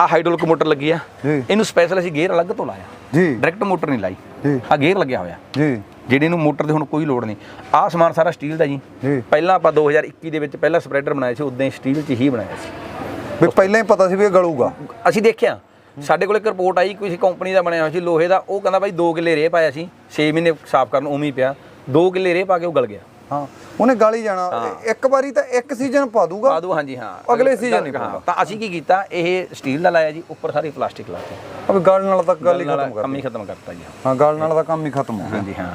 ਆ ਹਾਈਡ੍ਰੋਲਿਕ ਮੋਟਰ ਲੱਗੀ ਆ। ਇਹਨੂੰ ਸਪੈਸ਼ਲ ਅਸੀਂ ਗੇਅਰ ਅਲੱਗ ਤੋਂ ਲਾਇਆ। ਜੀ। ਡਾਇਰੈਕਟ ਮੋਟਰ ਨਹੀਂ ਲਾਈ। ਜੀ। ਆ ਗੇਅਰ ਲੱਗਿਆ ਹੋਇਆ। ਜੀ। ਜਿਹੜੇ ਨੂੰ ਮੋਟਰ ਦੇ ਹੁਣ ਕੋਈ ਲੋੜ ਨਹੀਂ। ਆਹ ਸਮਾਨ ਸਾਰਾ ਸਟੀਲ ਦਾ ਜੀ। ਜੀ। ਪਹਿਲਾਂ ਆਪਾਂ 2021 ਦੇ ਵਿੱਚ ਪਹਿਲਾ ਸਪਰੈਡਰ ਬਣਾਇਆ ਸੀ ਉਦਾਂ ਹੀ ਸਟੀਲ 'ਚ ਹੀ ਬਣਾਇਆ ਸੀ। ਵੀ ਪਹਿਲਾਂ ਹੀ ਪਤਾ ਸੀ ਵੀ ਇਹ ਗਲੂਗਾ। ਅਸੀਂ ਦੇਖਿਆ। ਸਾਡੇ ਕੋਲ ਇੱਕ ਰਿਪੋਰਟ ਆਈ ਕਿਸੇ ਕੰਪਨੀ ਦਾ ਬਣਿਆ ਹੋਇਆ ਸੀ ਲੋਹੇ ਦਾ। ਉਹ ਕਹਿੰਦਾ ਬਾਈ 2 ਕਿੱਲੇ ਰੇਹ ਪਾਇਆ ਸੀ। 6 ਮਹੀਨੇ ਸਾਫ਼ ਕਰਨ ਉਵੇਂ ਹੀ ਪਿਆ। 2 ਕਿੱਲੇ ਰੇਹ ਪਾ ਕੇ ਉਹ ਗਲ ਗਿਆ। ਹਾਂ ਉਹਨੇ ਗਾਲੀ ਜਾਣਾ। ਇੱਕ ਵਾਰੀ ਤਾਂ ਇੱਕ ਸੀਜ਼ਨ ਪਾ ਦੂਗਾ। ਪਾ ਦੋ ਹਾਂਜੀ ਹਾਂ। ਅਗਲੇ season ਨਹੀਂ ਹਾਂ, ਤਾਂ ਅਸੀਂ ਕੀ ਕੀਤਾ ਇਹ ਸਟੀਲ ਦਾ ਲਾਇਆ ਜੀ ਉੱਪਰ ਸਾਰੀ ਪਲਾਸਟਿਕ ਲਾਤੀ ਅਬ ਗਲ ਨਾਲ ਤਾਂ ਗੱਲ ਹੀ ਖਤਮ ਕਰ ਕੰਮ ਹੀ ਖਤਮ ਕਰਤਾ ਜੀ। ਹਾਂ ਗਲ ਨਾਲ ਤਾਂ ਕੰਮ ਹੀ ਖਤਮ ਹੋ ਗਿਆ। ਹਾਂਜੀ ਹਾਂ।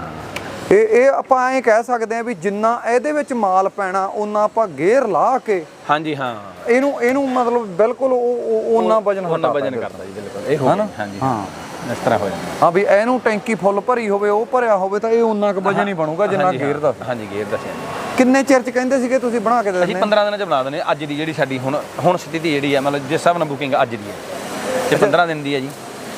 ਇਹ ਇਹ ਆਪਾਂ ਐਂ ਕਹਿ ਸਕਦੇ ਆ ਵੀ ਜਿੰਨਾ ਇਹਦੇ ਵਿੱਚ ਮਾਲ ਪੈਣਾ ਉਹਨਾਂ ਆਪਾਂ ਗੇਅਰ ਲਾ ਕੇ ਹਾਂਜੀ ਹਾਂ। ਇਹਨੂੰ ਇਹਨੂੰ ਮਤਲਬ ਬਿਲਕੁਲ ਉਹਨਾਂ ਵਜਨ ਉਹਨਾਂ ਹਟਾ ਵਜਨ ਕਰਦਾ ਜੀ। ਬਿਲਕੁਲ। ਇਹ ਹੋ ਗਿਆ। ਹਾਂਜੀ। ਹਾਂ। ਇਸ ਤਰ੍ਹਾਂ ਹੋ ਜਾਂਦਾ ਹਾਂ ਵੀ ਇਹਨੂੰ ਟੈਂਕੀ ਫੁੱਲ ਭਰੀ ਹੋਵੇ ਉਹ ਭਰਿਆ ਹੋਵੇ ਤਾਂ ਇਹ ਉਹਨਾਂ ਕੁ ਵਜਨ ਹੀ ਬਣੂਗਾ ਜਿੰਨਾ ਹਾਂਜੀ, ਗੇਅਰ ਦਾ। ਹਾਂਜੀ ਗੇਅਰ ਦੱਸਿਆ ਜੀ ਕਿੰਨੇ ਚਿਰ ਚ ਕਹਿੰਦੇ ਸੀਗੇ ਤੁਸੀਂ ਬਣਾ ਕੇ ਦੇ ਅਸੀਂ 15 ਦਿਨਾਂ ਚ ਬਣਾ ਦਿੰਦੇ ਹਾਂ। ਅੱਜ ਦੀ ਜਿਹੜੀ ਸਾਡੀ ਹੁਣ ਹੁਣ ਸਥਿਤੀ ਜਿਹੜੀ ਹੈ ਮਤਲਬ ਜਿਸ ਹਿਸਾਬ ਨਾਲ ਬੁਕਿੰਗ ਅੱਜ ਦੀ ਹੈ। ਤੇ 15 ਦਿਨ ਦੀ ਹੈ ਜੀ।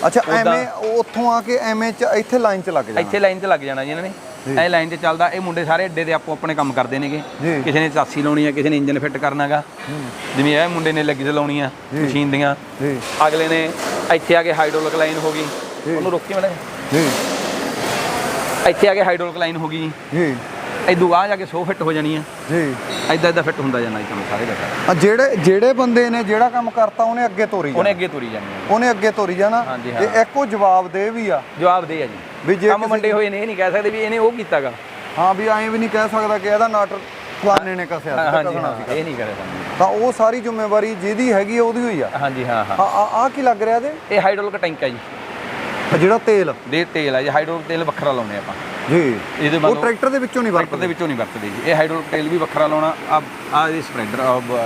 ਅੱਛਾ ਐਵੇਂ ਉੱਥੋਂ ਆ ਕੇ ਐਵੇਂ ਚ ਇੱਥੇ ਲਾਈਨ ਚ ਲੱਗ ਜਾਣਾ। ਇੱਥੇ ਲਾਈਨ ਤੇ ਲੱਗ ਜਾਣਾ ਜੀ ਇਹਨਾਂ ਨੇ। ਇਹ ਲਾਈਨ ਤੇ ਚੱਲਦਾ ਇਹ ਮੁੰਡੇ ਸਾਰੇ ਅੱਡੇ ਤੇ ਆਪੋ ਆਪਣੇ ਕੰਮ ਕਰਦੇ ਨੇਗੇ। ਜੀ। ਕਿਸੇ ਨੇ ਚਾਸੀ ਲਾਉਣੀ ਆ ਕਿਸੇ ਨੇ ਇੰਜਨ ਫਿੱਟ ਕਰਨਾਗਾ ਜਿਵੇਂ ਇਹ ਮੁੰਡੇ ਨੇ ਲੱਗੀ ਲਾਉਣੀ ਆ ਮਸ਼ੀਨ ਦੀਆਂ। ਜੀ। ਅਗਲੇ ਨੇ ਇੱਥੇ ਆ ਕੇ ਹਾਈਡ੍ਰੋਲਿਕ ਲਾਈਨ ਹੋ ਗਈ। ਉਹਨੂੰ ਰੋਕੀ ਮੜਾ ਜੀ। ਇੱਥੇ ਆ ਕੇ ਹਾਈਡ੍ਰੋਲਿਕ ਲਾਈਨ ਹੋ ਗਈ। ਜੀ। ਇਦੋਂ ਆ ਜਾ ਕੇ 100 ਫਿੱਟ ਹੋ ਜਾਣੀ ਆ। ਜੀ। ਐਦਾਂ ਐਦਾਂ ਫਿੱਟ ਹੁੰਦਾ ਜਾਣਾ ਜੀ ਕੰਮ ਸਾਰੇ ਦਾ ਸਾਰਾ ਆ ਜਿਹੜੇ ਜਿਹੜੇ ਬੰਦੇ ਨੇ ਜਿਹੜਾ ਕੰਮ ਕਰਤਾ ਉਹਨੇ ਅੱਗੇ ਤੋਰੀ ਉਹਨੇ ਜਾਣਾ। ਅੱਗੇ ਤੁਰੀ ਜਾਣੀ ਆ। ਉਹਨੇ ਅੱਗੇ ਤੋਰੀ ਜਾਣਾ। ਹਾਂਜੀ, ਤੇ ਹਾਂ। ਇੱਕੋ ਜਵਾਬ ਦੇ ਵੀ ਆ। ਜਵਾਬ ਦੇ ਆ ਜੀ। ਵੀ ਜੇ ਕੰਮ ਕਿਸੇ- ਮੰਡੇ ਹੋਏ ਨੇ ਇਹ ਨਹੀਂ ਕਹਿ ਸਕਦੇ ਵੀ ਇਹਨੇ ਉਹ ਕੀਤਾਗਾ। ਹਾਂ ਵੀ ਐਂ ਵੀ ਨਹੀਂ ਕਹਿ ਸਕਦਾ ਕਿ ਇਹਦਾ ਨਾਟਰ ਫਲਾਣੇ ਨੇ ਕਸਿਆ ਸੀ, ਹਾਂਜੀ ਹਾਂ ਇਹ ਨਹੀਂ ਕਰੇ ਸਾਨੂੰ। ਤਾਂ ਉਹ ਸਾਰੀ ਜ਼ਿੰਮੇਵਾਰੀ ਜਿਹਦੀ ਹੈਗੀ ਆ ਉਹਦੀ ਹੋਈ ਆ? ਹਾਂਜੀ ਹਾਂ ਹਾਂ। ਆ ਆ ਕੀ ਲੱਗ ਰਿਹਾ ਇਹਦੇ? ਇਹ ਹਾਈਡ੍ਰੋਲਿਕ ਟੈਂਕ ਹੈ ਜੀ। ਆ ਜਿਹੜਾ ਤੇਲ? ਦੇ ਤੇਲ ਹੈ ਜੀ ਹਾਈਡ੍ਰੋਲਿਕ ਤੇਲ ਵੱਖਰਾ ਲਾਉਨੇ ਆਪਾਂ। ਜੀ। ਇਹਦੇ ਉਹ ਟਰੈਕਟਰ ਦੇ ਵਿੱਚੋਂ ਨਹੀਂ ਟਰੈਕਟਰ ਵਰਤਦੇ? ਦੇ ਵਿੱਚੋਂ ਨਹੀਂ ਵਰਤਦੇ ਜੀ। ਇਹ ਹਾਈਡ੍ਰੋਲਿਕ ਤੇਲ ਵੀ ਵੱਖਰਾ ਲਾਉਣਾ ਆ ਆ ਇਹਦੇ ਸਪਰੈਡਰ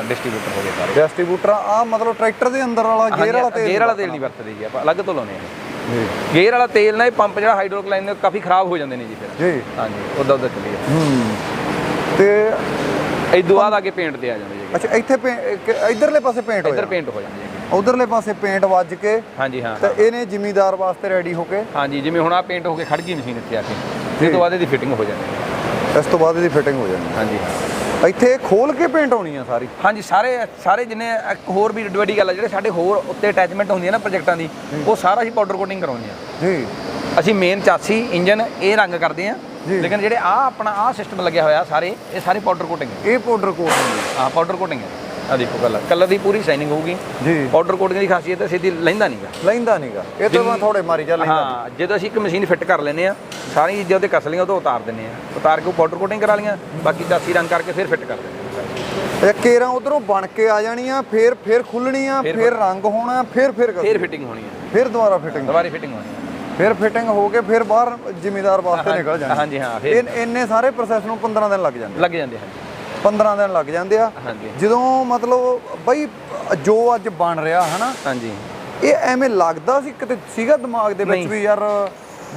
ਡਿਸਟ੍ਰੀਬਿਊਟਰ ਹੋ ਗਏ ਸਾਰੇ। ਡਿਸਟ੍ਰੀਬਿਊਟਰ ਆ ਮਤਲਬ ਟਰੈਕਟਰ ਦੇ ਅੰਦਰ ਵਾਲਾ ਗੇਅਰ ਵਾਲਾ ਤੇਲ ਗੇਅਰ ਵਾਲਾ ਤੇਲ ਨਹੀਂ ਵਰਤਦੇ ਜੀ ਆਪਾਂ ਅਲੱਗ ਤੋਂ ਲਾਉਨੇ ਆ। ਜੀ। ਗੇਅਰ ਵਾਲਾ ਤੇਲ ਨਾਲ ਇਹ ਪੰਪ ਜਿਹੜਾ ਹਾਈਡ੍ਰੋਲਿਕ ਲਾਈਨ ਦੇ ਕਾਫੀ ਖਰਾਬ ਹੋ ਜਾਂਦੇ ਨੇ ਜੀ ਫਿਰ। ਜੀ। ਹਾਂਜੀ ਉਦਾਂ ਉਦਾਂ ਚੱਲੀ ਹੂੰ। ਤੇ ਇਦੋਂ ਬਾਅਦ ਆ ਕੇ ਪੇਂਟ ਤੇ ਆ ਜਾਂਦੇ ਜੀ। ਅੱਛਾ ਇੱਥੇ ਇਧਰਲੇ ਪਾਸੇ ਪੇਂਟ ਇੱਧਰ ਹੋਇਆ ਪੇਂਟ ਹੋ ਜਾਂਦੇ ਜੀ। ਉਧਰਲੇ ਪਾਸੇ ਪੇਂਟ ਵੱਜ ਕੇ ਹਾਂਜੀ ਹਾਂ ਤੇ ਇਹਨੇ ਜ਼ਿਮੀਦਾਰ ਵਾਸਤੇ ਰੈਡੀ ਹੋ ਕੇ ਹਾਂਜੀ ਜਿਵੇਂ ਹੁਣ ਆ ਪੇਂਟ ਹੋ ਕੇ ਖੜ ਗਈ ਮਸ਼ੀਨ ਇੱਥੇ ਆ ਕੇ ਫਿਰ ਤੋਂ ਬਾਅਦ ਇਹਦੀ ਫਿਟਿੰਗ ਹੋ ਜਾਂਦੀ ਹੈ। ਇਸ ਤੋਂ ਬਾਅਦ ਇਹਦੀ ਫਿਟਿੰਗ ਹੋ ਜਾਣੀ ਹਾਂਜੀ ਹਾਂ। ਹੈ। ਇੱਥੇ ਖੋਲ ਕੇ ਪੇਂਟ ਹੋਣੀ ਆ ਸਾਰੀ। ਹਾਂਜੀ ਸਾਰੇ ਸਾਰੇ ਜਿੰਨੇ ਇੱਕ ਹੋਰ ਵੀ ਵੱਡੀ ਗੱਲ ਹੈ ਜਿਹੜੇ ਸਾਡੇ ਹੋਰ ਉੱਤੇ ਅਟੈਚਮੈਂਟ ਹੁੰਦੀ ਹੈ ਨਾ ਪ੍ਰੋਜੈਕਟਾਂ ਦੀ ਉਹ ਸਾਰਾ ਅਸੀਂ ਪਾਊਡਰ ਕੋਟਿੰਗ ਕਰਾਉਂਦੇ ਆ ਜੀ। ਅਸੀਂ ਮੇਨ ਚਾਸੀ ਇੰਜਨ ਇਹ ਰੰਗ ਕਰਦੇ ਆ। ਲੇਕਿਨ ਜਿਹੜੇ ਆ ਆਪਣਾ ਆ ਸਿਸਟਮ ਲੱਗਿਆ ਹੋਇਆ ਸਾਰੇ ਇਹ ਸਾਰੇ ਪਾਊਡਰ ਕੋਟਿੰਗ ਹੈ। ਇਹ ਪਾਊਡਰ ਕੋਟ ਹੁੰਦੀ ਆ ਪਾਊਡਰ ਕੋਟਿੰਗ ਹੈ। ਆ ਦੇਖੋ ਕਲਰ ਕਲਰ ਦੀ ਪੂਰੀ ਸ਼ਾਈਨਿੰਗ ਹੋਊਗੀ। ਜੀ। ਪਾਊਡਰ ਕੋਟਿੰਗ ਦੀ ਖਾਸੀਅਤ ਹੈ ਸਿੱਧੀ ਲੈਂਦਾ ਨਹੀਂਗਾ ਲੈਂਦਾ ਨਹੀਂਗਾ ਇਹ ਤੋਂ ਮੈਂ ਥੋੜੇ ਮਾਰੀ ਜਾ ਲੈਂਦਾ ਹਾਂ ਜਦੋਂ ਅਸੀਂ ਇੱਕ ਮਸ਼ੀਨ ਫਿੱਟ ਕਰ ਲੈਨੇ ਆ ਸਾਰੀਆਂ ਚੀਜ਼ਾਂ ਉਹਤੇ ਕਸ ਲਈਆਂ ਉਹ ਤੋਂ ਉਤਾਰ ਦਿੰਨੇ ਆ ਉਤਾਰ ਕੇ ਪਾਊਡਰ ਕੋਟਿੰਗ ਕਰਾ ਲਈਆਂ ਬਾਕੀ ਚਾਸੀ ਰੰਗ ਕਰਕੇ ਫਿਰ ਫਿੱਟ ਕਰ ਆ ਇਹ ਕੇਰਾਂ ਉਧਰੋਂ ਬਣ ਕੇ ਆ ਜਾਣੀਆਂ ਫੇਰ ਫੇਰ ਖੁੱਲਣੀਆਂ ਫੇਰ ਫੇਰ ਰੰਗ ਹੋਣਾ ਫੇਰ ਫੇਰ ਫਿਰ ਫਿਟਿੰਗ ਹੋਣੀ ਹੈ। ਫੇਰ ਦੁਬਾਰਾ ਫਿਟਿੰਗ ਦੁਬਾਰੇ ਫਿਟਿੰਗ ਹੋਣੀ ਹੈ। ਫਿਰ ਫਿਟਿੰਗ ਹੋ ਕੇ ਫਿਰ ਬਾਹਰ ਜ਼ਿਮੀਦਾਰ ਵਾਸਤੇ ਨਿਕਲ ਜਾਣੀ ਹਾਂਜੀ, ਹਾਂ, ਫਿਰ- ਇਹ ਇੰਨੇ ਸਾਰੇ ਪ੍ਰੋਸੈਸ ਨੂੰ 15 ਦਿਨ ਲੱਗ ਜਾਂਦੇ ਲੱਗ ਜਾਂਦੇ ਹਨ 15 ਦਿਨ ਲੱਗ ਜਾਂਦੇ ਆ। ਹਾਂਜੀ। ਜਦੋਂ ਮਤਲਬ ਬਈ ਜੋ ਅੱਜ ਬਣ ਰਿਹਾ ਹਨਾ? ਹਾਂਜੀ। ਇਹ ਐਵੇਂ ਲੱਗਦਾ ਸੀ ਕਿਤੇ ਸੀਗਾ ਦਿਮਾਗ ਦੇ ਵਿੱਚ। ਵੀ ਯਾਰ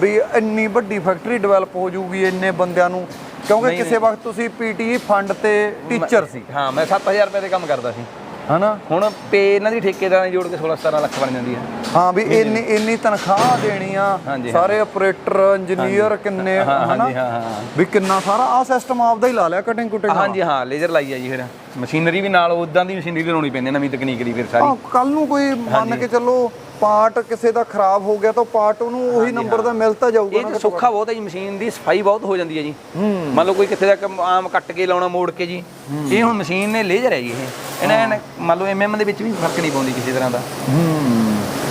ਵੀ ਇੰਨੀ ਵੱਡੀ ਫੈਕਟਰੀ ਡਿਵੈਲਪ ਹੋ ਜਾਊਗੀ ਇੰਨੇ ਬੰਦਿਆਂ ਨੂੰ? ਕਿਉਂਕਿ ਕਿਸੇ ਵਕਤ ਤੁਸੀਂ ਪੀਟੀ ਫੰਡ ਤੇ ਟੀਚਰ ਸੀ। ਹਾਂ ਮੈਂ 7000 ਰੁਪਏ ਦੇ ਕੰਮ ਕਰਦਾ ਸੀ। ਹਨਾ? ਹੁਣ ਪੇ ਇਹਨਾਂ ਦੀ ਠੇਕੇਦਾਰਾਂ ਦੀ ਜੋੜ ਕੇ 16 17 ਲੱਖ ਬਣ ਜਾਂਦੀ ਹੈ। ਹਾਂ ਵੀ ਇੰਨੀ ਇੰਨੀ ਤਨਖਾਹ ਦੇਣੀ ਆ। ਸਾਰੇ ਆਪਰੇਟਰ ਇੰਜੀਨੀਅਰ ਕਿੰਨੇ ਹਨਾ? ਹਾਂਜੀ ਹਾਂ ਹਾਂ। ਵੀ ਕਿੰਨਾ ਸਾਰਾ ਆ ਸਿਸਟਮ ਆਪਦਾ ਹੀ ਲਾ ਲਿਆ ਕਟਿੰਗ ਕੁਟਿੰਗ ਹਾਂਜੀ ਹਾਂ ਲੇਜ਼ਰ ਲਾਈ ਆ ਜੀ ਫਿਰ। ਮਸ਼ੀਨਰੀ ਵੀ ਨਾਲ ਉਦਾਂ ਦੀ ਮਸ਼ੀਨਰੀ ਲਾਉਣੀ ਪੈਂਦੀ ਨਵੀਂ ਤਕਨੀਕ ਦੀ ਫਿਰ ਸਾਰੀ। ਕੱਲ ਨੂੰ ਕੋਈ ਮੰਨ ਕੇ ਚੱਲੋ ਪਾਰਟ ਕਿਸੇ ਦਾ ਖਰਾਬ ਹੋ ਗਿਆ ਤਾਂ ਪਾਰਟ ਉਹਨੂੰ ਉਹੀ ਨੰਬਰ ਦਾ ਮਿਲ ਤਾਂ ਜਾਊਗਾ ਇਹ ਸੌਖਾ ਬਹੁਤ ਹੈ ਜੀ ਮਸ਼ੀਨ ਦੀ ਸਫ਼ਾਈ ਬਹੁਤ ਹੋ ਜਾਂਦੀ ਹੈ ਜੀ। ਮੰਨ ਲਓ ਕੋਈ ਕਿੱਥੇ ਦਾ ਆਮ ਕੱਟ ਕੇ ਲਾਉਣਾ ਮੋੜ ਕੇ ਜੀ। ਇਹ ਹੁਣ ਮਸ਼ੀਨ ਨੇ ਲੇਜ਼ਰ ਹੈ ਜੀ ਇਹ। ਇਹਨਾਂ ਨੇ ਮੰਨ ਲਓ ਐਮਐਮ ਦੇ ਵਿੱਚ ਵੀ ਫ਼ਰਕ ਨਹੀਂ ਪਾਉਂਦੀ ਕਿਸੇ ਤਰ੍ਹਾਂ ਦਾ।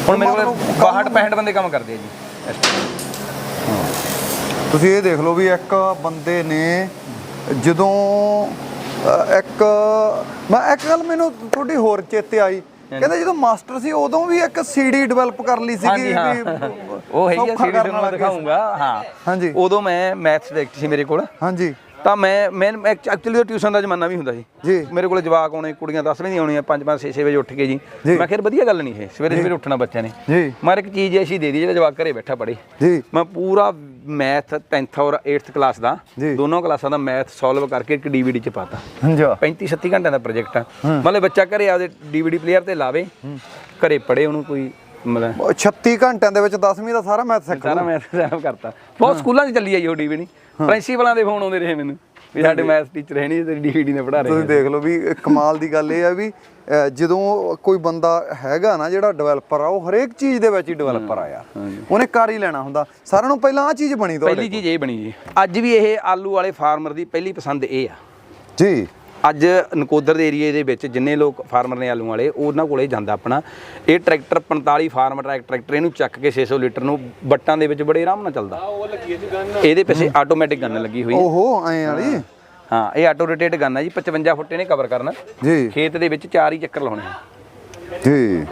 ਹੁਣ ਮੇਰੇ ਕੋਲ 62 65 ਬੰਦੇ ਕੰਮ ਕਰਦੇ ਆ ਜੀ। ਤੁਸੀਂ ਇਹ ਦੇਖ ਲਓ ਵੀ ਇੱਕ ਬੰਦੇ ਨੇ ਜਦੋਂ ਇੱਕ ਮੈਂ ਇੱਕ ਗੱਲ ਮੈਨੂੰ ਤੁਹਾਡੀ ਹੋਰ ਚੇਤੇ ਆਈ। ਕਹਿੰਦੇ ਜਦੋਂ ਮਾਸਟਰ ਸੀ ਉਦੋਂ ਵੀ ਇੱਕ ਸੀਡੀ ਡਿਵੈਲਪ ਕਰ ਲਈ ਸੀਗੀ ਹਾਂ। ਵੀ ਉਹ ਸੌਖਾ ਸੀਡੀ ਤੁਹਾਨੂੰ। ਦਿਖਾਉਂਗਾ ਹਾਂ। ਹਾਂਜੀ। ਉਦੋਂ ਮੈਂ ਮੈਥਸ ਦਾ ਸੀ ਮੇਰੇ ਕੋਲ। ਹਾਂਜੀ। ਤਾਂ ਮੈਂ ਮੈਂ ਐਕਚੁਅਲੀ ਟਿਊਸ਼ਨ ਦਾ ਜ਼ਮਾਨਾ ਵੀ ਹੁੰਦਾ ਸੀ। ਜੀ। ਮੇਰੇ ਕੋਲ ਜਵਾਕ ਆਉਣੇ ਕੁੜੀਆਂ 10ਵੀਂ ਦੀਆਂ ਆਉਣੀਆਂ 5 5 6 6 ਵਜੇ ਉੱਠ ਕੇ ਜੀ। ਮੈਂ ਕਿਹਾ ਵਧੀਆ ਗੱਲ ਨਹੀਂ ਇਹ ਸਵੇਰੇ ਸਵੇਰੇ ਉੱਠਣਾ ਬੱਚਿਆਂ ਨੇ। ਜੀ। ਮੈਂ ਇੱਕ ਚੀਜ਼ ਐਸੀ ਦੇ ਦੀ ਜਿਹੜਾ ਜਵਾਕ ਘਰੇ ਬੈਠਾ ਪੜੇ ਜੀ। ਮੈਂ ਪੂਰਾ ਮੈਥ 10th ਔਰ 8th ਕਲਾਸ ਦਾ। ਦੋਨੋਂ ਕਲਾਸਾਂ ਦਾ ਮੈਥ ਸੋਲਵ ਕਰਕੇ ਇੱਕ ਡੀਵੀਡੀ ਚ ਪਾਤਾ। ਹਾਂਜੀ। 35 36 ਘੰਟਿਆਂ ਦਾ ਪ੍ਰੋਜੈਕਟ ਆ। ਮਤਲਬ ਬੱਚਾ ਘਰੇ ਆਪਦੇ ਡੀਵੀਡੀ ਪਲੇਅਰ ਤੇ ਲਾਵੇ ਘਰੇ ਪੜੇ ਉਹਨੂੰ ਕੋਈ ਮਤਲਬ ਉਹ 36 ਘੰਟਿਆਂ ਦੇ ਵਿੱਚ 10ਵੀਂ ਦਾ ਸਾਰਾ ਮੈਥ ਸਿੱਖ ਸਾਰਾ ਮੈਥ ਕਰਤਾ। ਬਹੁਤ ਸਕੂਲਾਂ 'ਚ ਚੱਲੀ ਆਈ ਉਹ ਡੀਵੀਡੀ ਪ੍ਰਿੰਸੀਪਲਾਂ ਦੇ ਫੋਨ ਆਉਂਦੇ ਰਹੇ ਮੈਨੂੰ ਵੀ ਸਾਡੇ ਮੈਥ ਟੀਚਰ ਹੈ ਨਹੀਂ ਤੇ ਡੀਵੀਡੀ ਨੇ ਪੜਾ ਰਹੇ ਤੁਸੀਂ ਦੇਖ ਲਓ ਵੀ ਕਮਾਲ ਦੀ ਗੱਲ ਇਹ ਆ ਵੀ ਜਦੋਂ ਕੋਈ ਬੰਦਾ ਹੈਗਾ ਨਾ ਜਿਹੜਾ ਡਿਵੈਲਪਰ ਆ ਉਹ ਹਰੇਕ ਚੀਜ਼ ਦੇ ਵਿੱਚ ਹੀ ਡਿਵੈਲਪਰ ਆ ਯਾਰ। ਉਹਨੇ ਕਰ ਹੀ ਲੈਣਾ ਹੁੰਦਾ। ਸਾਰਿਆਂ ਨੂੰ ਪਹਿਲਾਂ ਆ ਚੀਜ਼ ਬਣੀ ਤੁਹਾਡੇ ਪਹਿਲੀ ਚੀਜ਼ ਇਹ ਬਣੀ ਜੀ। ਅੱਜ ਵੀ ਇਹ ਆਲੂ ਵਾਲੇ ਫਾਰਮਰ ਦੀ ਪਹਿਲੀ ਪਸੰਦ ਇਹ ਆ। ਜੀ। ਅੱਜ ਨਕੋਦਰ ਦੇ ਏਰੀਏ ਦੇ ਵਿੱਚ ਜਿੰਨੇ ਲੋਕ ਫਾਰਮਰ ਨੇ ਆਲੂ ਵਾਲੇ ਉਹਨਾਂ ਕੋਲੇ ਜਾਂਦਾ ਆਪਣਾ। ਇਹ ਟਰੈਕਟਰ 45 ਫਾਰਮ ਟਰੈਕ ਟਰੈਕਟਰ ਇਹਨੂੰ ਚੱਕ ਕੇ 600 ਲੀਟਰ ਨੂੰ ਬੱਟਾਂ ਦੇ ਵਿੱਚ ਬੜੇ ਆਰਾਮ ਨਾਲ ਚੱਲਦਾ। ਇਹਦੇ ਪਿੱਛੇ ਆਟੋਮੈਟਿਕ ਗਨ ਲੱਗੀ ਹੋਈ। ਹੈ ਓਹੋ ਐਂ ਵਾਲੀ? ਹਾਂ। ਇਹ ਆਟੋ ਰੋਟੇਟ ਗਨ ਹੈ ਜੀ 55 ਫੁੱਟ ਇਹਨੇ ਕਵਰ ਕਰਨਾ। ਜੀ। ਖੇਤ ਦੇ ਵਿੱਚ ਚਾਰ ਹੀ ਚੱਕਰ ਲਾਉਣੇ ਆ। ਜੀ।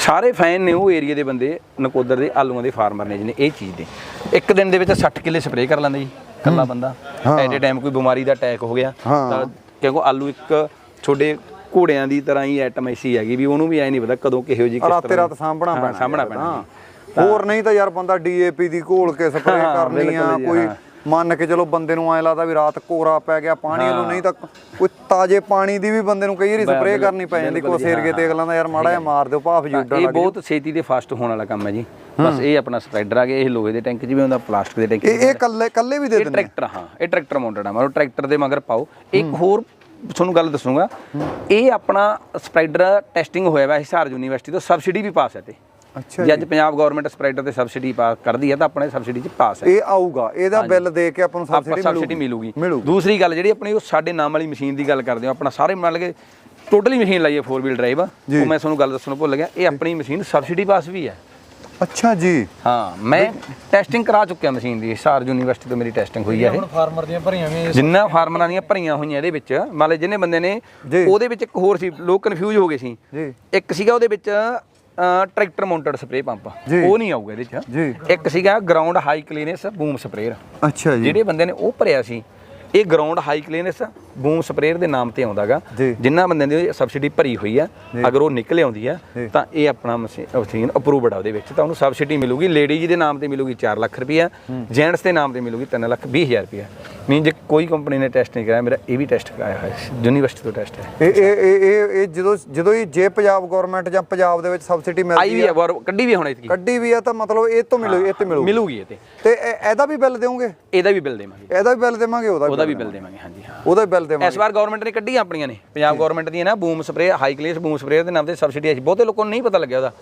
ਸਾਰੇ ਫੈਨ ਨੇ ਉਹ ਏਰੀਆ ਦੇ ਬੰਦੇ ਨਕੋਦਰ ਦੇ ਆਲੂਆਂ ਦੇ ਫਾਰਮਰ ਨੇ ਜਿਹਨੇ ਇਹ ਚੀਜ਼ ਦੇ। ਇੱਕ ਦਿਨ ਦੇ ਵਿੱਚ 60 ਕਿੱਲੇ ਸਪਰੇਅ ਕਰ ਲੈਂਦਾ ਜੀ ਕੱਲਾ ਬੰਦਾ। ਐਟ ਏ ਟਾਈਮ ਕੋਈ ਬਿਮਾਰੀ ਦਾ ਅਟੈਕ ਹੋ ਗਿਆ ਹਾਂ। ਤਾਂ ਕਿਉਂਕਿ ਆਲੂ ਇੱਕ ਛੋਡੇ ਘੋੜਿਆਂ ਦੀ ਤਰ੍ਹਾਂ ਹੀ ਐਟਮ ਐਸੀ ਹੈਗੀ ਵੀ ਉਹਨੂੰ ਵੀ ਐ ਨਹੀਂ ਪਤਾ ਕਦੋਂ ਕਿਹੋ ਜੀ ਕਿਸ ਤਰ੍ਹਾਂ ਰਾਤ ਹਾਂ, ਪੈਣਾ ਯਾਰ ਪੈਣਾ। ਹੋਰ ਨਹੀਂ ਤਾਂ ਯਾਰ ਬੰਦਾ ਡੀਏਪੀ ਦੀ ਘੋਲ ਕੇ ਸਪਰੇਅ ਕਰਨੀ ਆ ਕੋਈ। ਮੰਨ ਕੇ ਚਲੋ ਬੰਦੇ ਨੂੰ ਐ ਲੱਗਦਾ ਵੀ ਰਾਤ ਕੋਰਾ ਪੈ ਗਿਆ ਪਾਣੀ ਨੂੰ ਨਹੀਂ ਤਾਂ ਕੋਈ ਤਾਜ਼ੇ ਪਾਣੀ ਦੀ ਵੀ ਬੰਦੇ ਨੂੰ ਕਈ ਵਾਰੀ ਸਪਰੇਅ ਕਰਨੀ ਪੈ ਜਾਂਦੀ ਕੋਈ ਸੇਰ ਕੇ ਦੇਖ ਲੈਂਦਾ ਯਾਰ ਮਾੜਾ ਜਿਹਾ ਮਾਰ ਦਿਓ ਭਾਫ ਜੂਡਾ ਇਹ ਬਹੁਤ ਛੇਤੀ ਤੇ ਫਾਸਟ ਹੋਣ ਵਾਲਾ ਕੰਮ ਹੈ ਜੀ। ਬਸ ਇਹ ਆਪਣਾ ਸਪਰੈਡਰ ਆ ਗਿਆ ਇਹ ਲੋਹੇ ਦੇ ਟੈਂਕ 'ਚ ਵੀ ਹੁੰਦਾ ਪਲਾਸਟਿਕ ਦੇ ਟੈਂਕ ਇਹ ਇਹ ਕੱਲੇ ਕੱਲੇ ਵੀ ਦੇ ਦਿੰਦੇ ਟਰੈਕਟਰ ਹਾਂ ਇਹ ਟਰੈਕਟਰ ਮਾਊਂਟਡ ਆ ਮਤਲਬ ਟਰੈਕਟਰ ਦੇ ਮਗਰ ਪਾਓ। ਇੱਕ ਹੋਰ ਤੁਹਾਨੂੰ ਗੱਲ ਦੱਸੂਗਾ ਇਹ ਆਪਣਾ ਸਪਰਾਈਡਰ ਟੈਸਟਿੰਗ ਹੋਇਆ ਵਾ ਹਿਸਾਰ ਯੂਨੀਵਰਸਿਟੀ ਤੋਂ ਸਬਸਿਡੀ ਵੀ ਪਾਸ ਹੈ ਤੇ। ਜੇ ਅੱਜ ਪੰਜਾਬ ਗਵਰਨਮੈਂਟ ਸਪਰੈਡਰ ਤੇ ਸਬਸਿਡੀ ਪਾਸ ਕਰਦੀ ਹੈ ਤਾਂ ਆਪਣੇ ਸਬਸਿਡੀ 'ਚ ਪਾਸ ਹੈ। ਇਹ ਆਊਗਾ ਇਹਦਾ ਬਿੱਲ ਦੇ ਕੇ ਆਪਾਂ ਨੂੰ ਆਪਾਂ ਸਬਸਿਡੀ ਸਬਸਿਡੀ ਮਿਲੂਗੀ। ਦੂਸਰੀ ਗੱਲ ਜਿਹੜੀ ਆਪਣੀ ਉਹ ਸਾਡੇ ਨਾਮ ਵਾਲੀ ਮਸ਼ੀਨ ਦੀ ਗੱਲ ਕਰਦੇ ਹਾਂ ਆਪਣਾ ਸਾਰੇ ਮੰਨ ਲਗੇ ਟੋਟਲੀ ਮਸ਼ੀਨ ਲਾਈਏ 4 ਵੀਲ ਡਰਾਈਵ। ਉਹ ਮੈਂ ਤੁਹਾਨੂੰ ਗੱਲ ਦੱਸਣੋਂ ਭੁੱਲ ਗਿਆ ਇਹ ਆਪਣੀ ਮਸ਼ੀਨ ਸਬਸਿਡੀ ਪਾਸ ਵੀ ਹੈ। ਅੱਛਾ ਜੀ। ਹਾਂ ਮੈਂ ਟੈਸਟਿੰਗ ਕਰਾ ਚੁੱਕਿਆ ਮਸ਼ੀਨ ਦੀ ਹਿਸਾਰ ਯੂਨੀਵਰਸਿਟੀ ਤੋਂ ਮੇਰੀ ਟੈਸਟਿੰਗ ਹੋਈ ਹੈ ਇਹ। ਹੁਣ ਫਾਰਮਰ ਦੀਆਂ ਭਰੀਆਂ ਵੀ ਜਿੰਨਾ ਫਾਰਮਰਾਂ ਦੀਆਂ ਭਰੀਆਂ ਹੋਈਆਂ ਇਹਦੇ ਵਿੱਚ ਮੰਨ ਲਓ ਜਿਹਨੇ ਬੰਦੇ ਨੇ। ਉਹਦੇ ਵਿੱਚ ਇੱਕ ਹੋਰ ਸੀ ਲੋਕ ਕਨਫਿਊਜ਼ ਹੋ ਗਏ ਸੀ। ਜੀ। ਇੱਕ ਸੀਗਾ ਉਹਦੇ ਵਿੱਚ ਟਰੈਕਟਰ ਮਾਊਂਟਡ ਸਪਰੇ ਪੰਪ। ਉਹ ਨਹੀਂ ਆਊਗਾ ਇਹਦੇ ਚ। ਜੀ। ਇੱਕ ਸੀਗਾ ground high clearance boom sprayer ਅੱਛਾ ਜੀ। ਜਿਹੜੇ ਬੰਦੇ ਨੇ ਉਹ ਭਰਿਆ ਸੀ। ਇਹ ground high clearance boom sprayer ਦੇ ਨਾਮ ਤੇ ਆਉਂਦਾਗਾ ਜੀ। ਜਿਨ੍ਹਾਂ ਬੰਦਿਆਂ ਦੀ ਸਬਸਿਡੀ ਭਰੀ ਹੋਈ ਆ ਅਗਰ ਉਹ ਨਿਕਲ ਆਉਂਦੀ ਆ ਜੀ। ਤਾਂ ਇਹ ਆਪਣਾ ਮਸ਼ੀਨ ਅਪਰੂਵਡ ਆ ਉਹਦੇ ਵਿੱਚ। ਤਾਂ ਉਹਨੂੰ ਸਬਸਿਡੀ ਮਿਲੂਗੀ ਲੇਡੀਜ਼ ਦੇ ਨਾਮ ਤੇ ਮਿਲੂਗੀ 4 ਲੱਖ ਰੁਪਈਆ ਜੈਂਟਸ ਦੇ ਨਾਮ ਤੇ ਮਿਲੂਗੀ 3 ਲੱਖ 20 ਹਜ਼ਾਰ ਰੁਪਈਆ ਮੀਨ ਜੇ ਕੋਈ ਕੰਪਨੀ ਨੇ ਟੈਸਟ ਨਹੀਂ ਕਰਾਇਆ ਮੇਰਾ ਇਹ ਵੀ ਟੈਸਟ ਕਰਾਇਆ ਹੋਇਆ ਹੈ ਯੂਨੀਵਰਸਿਟੀ ਤੋਂ ਟੈਸਟ ਹੈ। ਇਹ ਇਹ ਇਹ ਇਹ ਇਹ ਜਦੋਂ ਜਦੋਂ ਹੀ ਜੇ ਪੰਜਾਬ ਗਵਰਨਮੈਂਟ ਜਾਂ ਪੰਜਾਬ ਦੇ ਵਿੱਚ ਸਬਸਿਡੀ ਆਈ ਮਿਲਦੀ ਵੀ ਹੈ ਹੈ ਵਾਰ ਕੱਢੀ ਵੀ ਹੁਣ ਇਤਕੀ। ਕੱਢੀ ਵੀ ਆ ਤਾਂ ਮਤਲਬ ਇਹ ਤੋਂ ਮਿਲੂ ਇਹ ਤੇ ਮਿਲੂ ਮਿਲੂਗੀ ਇਹ ਤੇ। ਤੇ ਇਹ- ਇਹਦਾ ਵੀ ਬਿੱਲ ਦੇਵੋਗੇ? ਇਹਦਾ ਵੀ ਬਿੱਲ ਦੇਵਾਂਗੇ। ਇਹਦਾ ਵੀ ਬਿੱਲ ਦੇਵਾਂਗੇ ਉਹਦਾ ਉਹਦਾ ਵੀ ਬਿੱਲ ਦੇਵਾਂਗੇ। ਹਾਂਜੀ ਹਾਂ। ਉਹਦਾ ਵੀ ਬਿੱਲ ਦੇਵਾਂਗੇ। ਇਸ ਵਾਰ ਗਵਰਨਮੈਂਟ ਨੇ ਕੱਢੀਆਂ ਆਪਣੀਆਂ ਨੇ। ਪੰਜਾਬ ਗਵਰਨਮੈਂਟ ਦੀਆਂ ਨਾ boom spray high clearance boom spray ਦੇ ਨਾਮ ਤੇ ਸਬਸਿਡੀ ਆਈ ਬਹੁਤੇ ਲੋਕਾਂ ਨੂੰ ਨਹੀਂ ਪਤਾ ਲੱਗਿਆ ਉਹਦਾ।